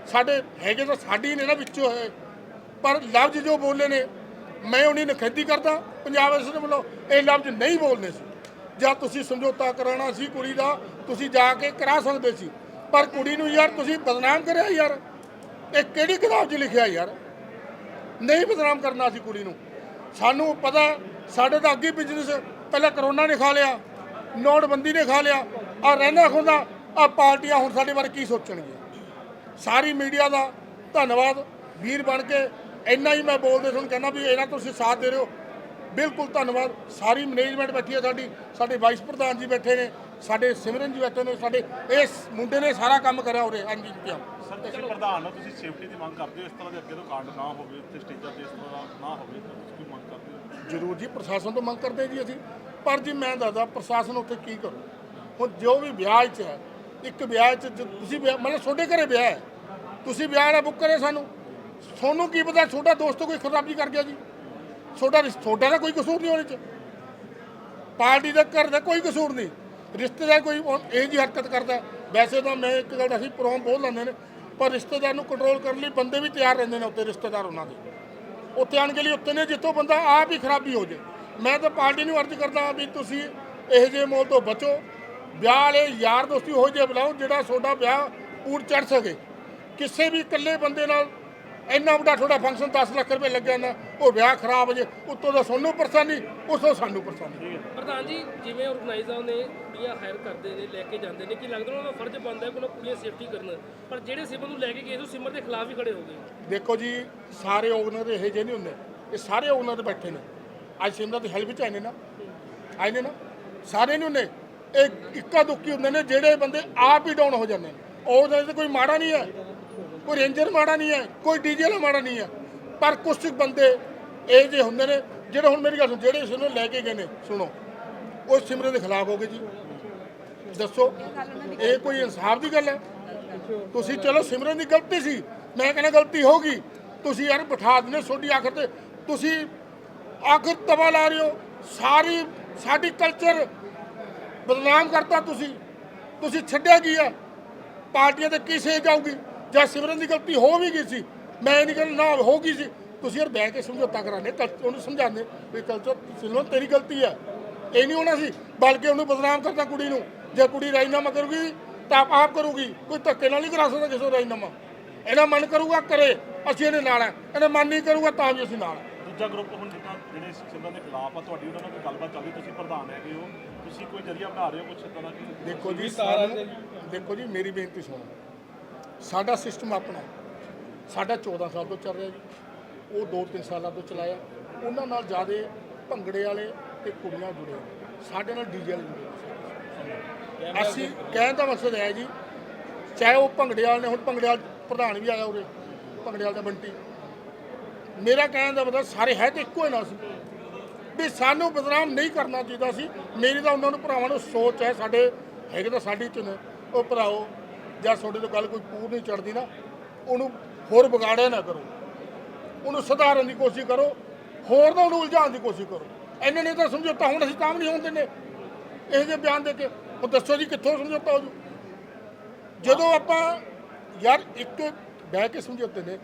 ਸਾਡੇ ਹੈਗੇ ਤਾਂ ਸਾਡੀ ਨੇ ਨਾ ਵਿੱਚੋਂ ਹੈ ਪਰ ਲਫ਼ਜ਼ ਜੋ ਬੋਲੇ ਨੇ, ਮੈਂ ਉਹਨੀ ਨਖੇਦੀ ਕਰਦਾ, ਪੰਜਾਬ ਇਸ ਵੱਲੋਂ। ਇਹ ਲਫ਼ਜ਼ ਨਹੀਂ ਬੋਲਨੇ ਸੀ। ਜਾਂ ਤੁਸੀਂ ਸਮਝੌਤਾ ਕਰਾਉਣਾ ਸੀ ਕੁੜੀ ਦਾ, ਤੁਸੀਂ ਜਾ ਕੇ ਕਰਾ ਸਕਦੇ ਸੀ। ਪਰ ਕੁੜੀ ਨੂੰ ਯਾਰ ਤੁਸੀਂ ਬਦਨਾਮ ਕਰਿਆ ਯਾਰ। ਇਹ ਕਿਹੜੀ ਕਿਤਾਬ 'ਚ ਲਿਖਿਆ ਯਾਰ? ਨਹੀਂ ਬਦਨਾਮ ਕਰਨਾ ਸੀ ਕੁੜੀ ਨੂੰ। ਸਾਨੂੰ ਪਤਾ, ਸਾਡੇ ਤਾਂ ਅੱਗੇ ਬਿਜ਼ਨਸ ਪਹਿਲਾਂ ਕਰੋਨਾ ਨੇ ਖਾ ਲਿਆ, ਨੋਟਬੰਦੀ ਨੇ ਖਾ ਲਿਆ। ਆ ਰਹਿੰਦਾ ਖੁੰਦਾ ਆ ਪਾਰਟੀਆਂ ਹੁਣ ਸਾਡੇ ਬਾਰੇ ਕੀ ਸੋਚਣਗੀਆਂ? ਸਾਰੀ ਮੀਡੀਆ ਦਾ ਧੰਨਵਾਦ। ਵੀਰ ਬਣ ਕੇ ਇੰਨਾ ਹੀ ਮੈਂ ਬੋਲਦੇ ਤੁਹਾਨੂੰ ਕਹਿੰਦਾ ਵੀ ਇਹਨਾਂ ਤੁਸੀਂ ਸਾਥ ਦੇ ਰਹੇ ਹੋ। ਬਿਲਕੁਲ ਧੰਨਵਾਦ। ਸਾਰੀ ਮੈਨੇਜਮੈਂਟ ਬੈਠੀ ਹੈ ਸਾਡੀ। ਸਾਡੇ ਵਾਈਸ ਪ੍ਰਧਾਨ ਜੀ ਬੈਠੇ ਨੇ ਸਾਡੇ ਸਿਮਰਨ ਜੀ ਬੈਠੇ ਨੇ ਸਾਡੇ ਇਸ ਮੁੰਡੇ ਨੇ ਸਾਰਾ ਕੰਮ ਕਰਿਆ ਉਰੇ ਹਾਂਜੀ ਇੰਤਜ਼ਾਮ ਸਰ ਤੁਸੀਂ ਪ੍ਰਧਾਨ ਹੋ ਤੁਸੀਂ ਸੇਫਟੀ ਦੀ ਮੰਗ ਕਰਦੇ ਹੋ ਇਸ ਤਰ੍ਹਾਂ ਦੇ ਅੱਗੇ ਤੋਂ ਕਾਂਡ ਨਾ ਹੋਵੇ ਤੇ ਸਟੇਜਾਂ ਤੇ ਇਸ ਤਰ੍ਹਾਂ ਨਾ ਹੋਵੇ ਤਾਂ ਤੁਸੀਂ ਕੀ ਮੰਗ ਕਰਦੇ ਹੋ? ਜ਼ਰੂਰ ਜੀ ਪ੍ਰਸ਼ਾਸਨ ਤੋਂ ਮੰਗ ਕਰਦੇ ਜੀ ਅਸੀਂ। ਪਰ ਜੀ ਮੈਂ ਦੱਸਦਾ ਪ੍ਰਸ਼ਾਸਨ ਉੱਥੇ ਕੀ ਕਰੂ? ਹੁਣ ਜੋ ਵੀ ਵਿਆਹ 'ਚ ਹੈ ਇੱਕ ਵਿਆਹ 'ਚ ਜੋ ਤੁਸੀਂ ਵਿਆਹ ਮਤਲਬ ਤੁਹਾਡੇ ਘਰੇ ਵਿਆਹ ਹੈ। ਤੁਸੀਂ ਵਿਆਹ ਦਾ ਬੁੱਕ ਕਰੇ ਸਾਨੂੰ? ਤੁਹਾਨੂੰ ਕੀ ਪਤਾ ਤੁਹਾਡਾ ਦੋਸਤ ਕੋਈ ਖਰਾਬੀ ਕਰ ਗਿਆ ਜੀ? ਤੁਹਾਡਾ ਰਿਸ਼- ਤੁਹਾਡਾ ਦਾ ਕੋਈ ਕਸੂਰ ਨਹੀਂ ਉਹਦੇ 'ਚ। ਪਾਰਟੀ ਦਾ ਘਰ ਦਾ ਕੋਈ ਕਸੂਰ ਨਹੀਂ। ਰਿਸ਼ਤੇਦਾਰ ਕੋਈ ਉਹ ਇਹ ਜੀ ਹਰਕਤ ਕਰਦਾ। ਵੈਸੇ ਤਾਂ ਮੈਂ ਇੱਕ ਗੱਲ ਅਸੀਂ ਪ੍ਰੋਮ ਬਹੁਤ ਲੈਂਦੇ ਨੇ, ਪਰ ਰਿਸ਼ਤੇਦਾਰ ਨੂੰ ਕੰਟਰੋਲ ਕਰਨ ਲਈ ਬੰਦੇ ਵੀ ਤਿਆਰ ਰਹਿੰਦੇ ਨੇ ਉੱਤੇ ਰਿਸ਼ਤੇਦਾਰ ਉਹਨਾਂ ਦੇ। ਉੱਥੇ ਆਣ ਕੇ ਲਈ ਉੱਤੇ ਨੇ, ਜਿੱਥੋਂ ਬੰਦਾ ਆਪ ਹੀ ਖਰਾਬੀ ਹੋ ਜੇ ਮੈਂ ਤਾਂ ਪਾਰਟੀ ਨੂੰ ਅਰਜ਼ ਕਰਦਾ ਵੀ ਤੁਸੀਂ ਇਹੋ ਜਿਹੇ ਮੋਲ ਤੋਂ ਬਚੋ। ਵਿਆਹ ਵਾਲੇ ਯਾਰ ਦੋਸਤੀ ਹੋ ਜੇ ਬੁਲਾਓ, ਜਿਹੜਾ ਤੁਹਾਡਾ ਵਿਆਹ ਪੂਰ ਚੜ ਸਕੇ। ਕਿਸੇ ਵੀ ਇਕੱਲੇ ਬੰਦੇ ਨਾਲ ਇੰਨਾ ਵੱਡਾ ਤੁਹਾਡਾ ਫੰਕਸ਼ਨ 10 ਲੱਖ ਰੁਪਏ ਲੱਗਿਆ ਨਾ ਉਹ ਵਿਆਹ ਖਰਾਬ ਹੋ ਜੇ ਉੱਤੋਂ ਦਾ ਸਾਨੂੰ ਪਰੇਸ਼ਾਨੀ ਉਸੋਂ ਸਾਨੂੰ ਪਰੇਸ਼ਾਨੀ। ਪ੍ਰਧਾਨ ਜੀ ਜਿਵੇਂ ਆਰਗੇਨਾਈਜ਼ਰ ਨੇ ਕੁੜੀਆਂ ਹਾਇਰ ਕਰਦੇ ਨੇ ਲੈ ਕੇ ਜਾਂਦੇ ਨੇ ਕਿ ਲੱਗਦਾ ਉਹਨਾਂ ਦਾ ਫਰਜ਼ ਬਣਦਾ ਹੈ ਕਿ ਉਹਨਾਂ ਕੁੜੀਆਂ ਸੇਫਟੀ ਕਰਨ? ਪਰ ਜਿਹੜੇ ਸਿਮਰ ਨੂੰ ਲੈ ਕੇ ਗਏ ਸੀ ਉਹ ਸਿਮਰ ਦੇ ਖਿਲਾਫ ਹੀ ਖੜੇ ਹੋ ਗਏ। ਦੇਖੋ ਜੀ ਸਾਰੇ ਓਨਰ ਇਹੋ ਜਿਹੇ ਨਹੀਂ ਹੁੰਦੇ। ਇਹ ਸਾਰੇ ਓਨਰ ਬੈਠੇ ਨੇ। ਅੱਜ ਸਿਮਰਤ ਦੀ ਹੈਲਪ ਵਿੱਚ ਆਏ ਨੇ ਨਾ। ਆਏ ਨੇ ਨਾ। ਸਾਰੇ ਨਹੀਂ ਹੁੰਦੇ। ਇਹ ਇੱਕਾ ਦੁੱਕੀ ਹੁੰਦੇ ਨੇ ਜਿਹੜੇ ਬੰਦੇ ਆਪ ਹੀ ਡਾਊਨ ਹੋ ਜਾਂਦੇ ਨੇ। ਉਹਦੇ ਤੇ ਕੋਈ ਮਾੜਾ ਨਹੀਂ ਹੈ। ਕੋਈ ਰੇਂਜਰ ਮਾੜਾ ਨਹੀਂ ਹੈ, ਕੋਈ ਡੀਜੇ ਵਾਲਾ ਮਾੜਾ ਨਹੀਂ ਹੈ। ਪਰ ਕੁਝ ਬੰਦੇ ਇਹ ਜੇ ਹੁੰਦੇ ਨੇ, ਜਿਹੜੇ ਹੁਣ ਮੇਰੀ ਗੱਲ ਸੁਣ, ਜਿਹੜੇ ਇਸ ਨੂੰ ਲੈ ਕੇ ਗਏ ਨੇ, ਸੁਣੋ। ਉਹ ਸਿਮਰਨ ਦੇ ਖਿਲਾਫ ਹੋ ਗਏ ਜੀ। ਦੱਸੋ, ਇਹ ਕੋਈ ਇਨਸਾਫ ਦੀ ਗੱਲ ਹੈ? ਤੁਸੀਂ ਚਲੋ ਸਿਮਰਨ ਦੀ ਗਲਤੀ ਸੀ, ਮੈਂ ਕਹਿੰਦਾ ਗਲਤੀ ਹੋ ਗਈ। ਤੁਸੀਂ ਯਾਰ ਬਿਠਾ ਦਿੰਦੇ ਛੋਟੀ ਆਖਰ ਤੇ। ਤੁਸੀਂ ਆਖਰ ਤਵਾ ਲਾ ਰਹੇ ਹੋ। ਸਾਰੀ, ਸਾਡੀ ਕਲਚਰ ਬਦਨਾਮ ਕਰਤਾ ਤੁਸੀਂ। ਤੁਸੀਂ ਛੱਡਿਆ ਕੀ ਹੈ? ਪਾਰਟੀਆਂ ਤੇ ਕੀ ਸੇ ਜਾਊਗੀ ਜਾਂ ਸਿਮਰਨ ਦੀ ਗਲਤੀ ਹੋ ਵੀ ਗਈ ਸੀ। ਮੈਂ ਨਹੀਂ ਕਹਿੰਦਾ ਨਾ ਹੋ ਗਈ ਸੀ। ਤੁਸੀਂ ਯਾਰ ਬਹਿ ਕੇ ਸਮਝੌਤਾ ਕਰਾਣੇ ਉਹਨੂੰ ਸਮਝਾਉਂਦੇ ਵੀ ਕਲਚਰ ਸਿਮਰਨ ਤੇਰੀ ਗਲਤੀ ਆ। ਇਹ ਨਹੀਂ ਹੋਣਾ ਸੀ ਬਲਕਿ ਉਹਨੂੰ ਬਦਨਾਮ ਕਰਤਾ ਕੁੜੀ ਨੂੰ। ਜੇ ਕੁੜੀ ਰਾਜੀਨਾਮਾ ਕਰੂਗੀ ਤਾਂ ਆਪ ਕਰੂਗੀ। ਕੋਈ ਧੱਕੇ ਨਾਲ ਨਹੀਂ ਕਰਾ ਸਕਦਾ ਕਿਸੇ ਦਾ ਰਾਜੀਨਾਮਾ। ਇਹਦਾ ਮਨ ਕਰੂਗਾ ਕਰੇ। ਅਸੀਂ ਇਹਦੇ ਨਾਲ ਆ। ਇਹਦਾ ਮਨ ਨਹੀਂ ਕਰੂਗਾ ਤਾਂ ਵੀ ਅਸੀਂ ਨਾਲ ਦੂਜਾ ਗਰੁੱਪ ਹੁਣ ਜਿੱਦਾਂ ਜਿਹੜੇ ਸਿਮਰਨ ਦੇ ਖਿਲਾਫ ਆ ਤੁਹਾਡੀ ਉਹਨਾਂ ਨਾਲ ਕੋਈ ਗੱਲਬਾਤ ਚੱਲਦੀ? ਤੁਸੀਂ ਪ੍ਰਧਾਨ ਹੈਗੇ ਹੋ। ਤੁਸੀਂ ਕੋਈ ਜਰੀਆ ਬਣਾ ਰਹੇ ਹੋ ਕੁਛ ਇਦਾਂ ਦਾ? ਕਿ ਦੇਖੋ ਜੀ ਸਾਨੂੰ ਦੇਖੋ ਜੀ ਮੇਰੀ ਬੇਨਤੀ ਸੁਣੋ। ਸਾਡਾ ਸਿਸਟਮ ਆਪਣਾ। ਸਾਡਾ 14 ਸਾਲ ਤੋਂ ਚੱਲ ਰਿਹਾ ਜੀ ਉਹ 2-3 ਸਾਲਾਂ ਤੋਂ ਚਲਾਇਆ ਉਹਨਾਂ ਨਾਲ ਜ਼ਿਆਦੇ ਭੰਗੜੇ ਵਾਲੇ ਤੇ ਕੁੜੀਆਂ ਜੁੜੇ। ਸਾਡੇ ਨਾਲ ਡੀਜੇ ਵਾਲੇ ਜੁੜੇ। ਅਸੀਂ ਕਹਿਣ ਦਾ ਮਕਸਦ ਹੈ ਜੀ ਚਾਹੇ ਉਹ ਭੰਗੜੇ ਵਾਲੇ ਨੇ ਹੁਣ ਭੰਗੜੇ ਵਾਲਾ ਪ੍ਰਧਾਨ ਵੀ ਆਇਆ ਉਰੇ ਭੰਗੜੇ ਵਾਲਾ ਦਾ ਬੰਟੀ ਮੇਰਾ ਕਹਿਣ ਦਾ ਮਤਲਬ ਸਾਰੇ ਹੈ ਤੇ ਇੱਕੋ ਹੀ ਨਾ ਸੀ ਵੀ ਸਾਨੂੰ ਬਦਨਾਮ ਨਹੀਂ ਕਰਨਾ ਚਾਹੀਦਾ ਸੀ ਮੇਰੀ ਤਾਂ ਉਹਨਾਂ ਨੂੰ ਭਰਾਵਾਂ ਨੂੰ ਸੋਚ ਹੈ ਸਾਡੇ ਹੈਗੇ ਤਾਂ ਸਾਡੀ ਚ ਨੇ ਉਹ ਭਰਾਓ ਜਾਂ ਤੁਹਾਡੇ ਤੋਂ ਗੱਲ ਕੋਈ ਪੂਰ ਨਹੀਂ ਚੜਦੀ ਨਾ, ਉਹਨੂੰ ਹੋਰ ਵਿਗਾੜਿਆ ਨਾ ਕਰੋ। ਉਹਨੂੰ ਸੁਧਾਰਨ ਦੀ ਕੋਸ਼ਿਸ਼ ਕਰੋ, ਹੋਰ ਨਾ ਉਹਨੂੰ ਉਲਝਾਉਣ ਦੀ ਕੋਸ਼ਿਸ਼ ਕਰੋ। ਇੰਨੇ ਨੇ ਤਾਂ ਸਮਝੌਤਾ ਹੁਣ ਅਸੀਂ ਤਾਂ ਨਹੀਂ ਹੋਣ ਦਿੰਦੇ। ਇਹ ਜਿਹੇ ਬਿਆਨ ਦੇ ਕੇ ਉਹ ਦੱਸੋ ਜੀ ਕਿੱਥੋਂ ਸਮਝੌਤਾ ਹੋ ਜੂ? ਜਦੋਂ ਆਪਾਂ ਯਾਰ ਇੱਕ ਬਹਿ ਕੇ ਸਮਝੌਤੇ ਨੇ।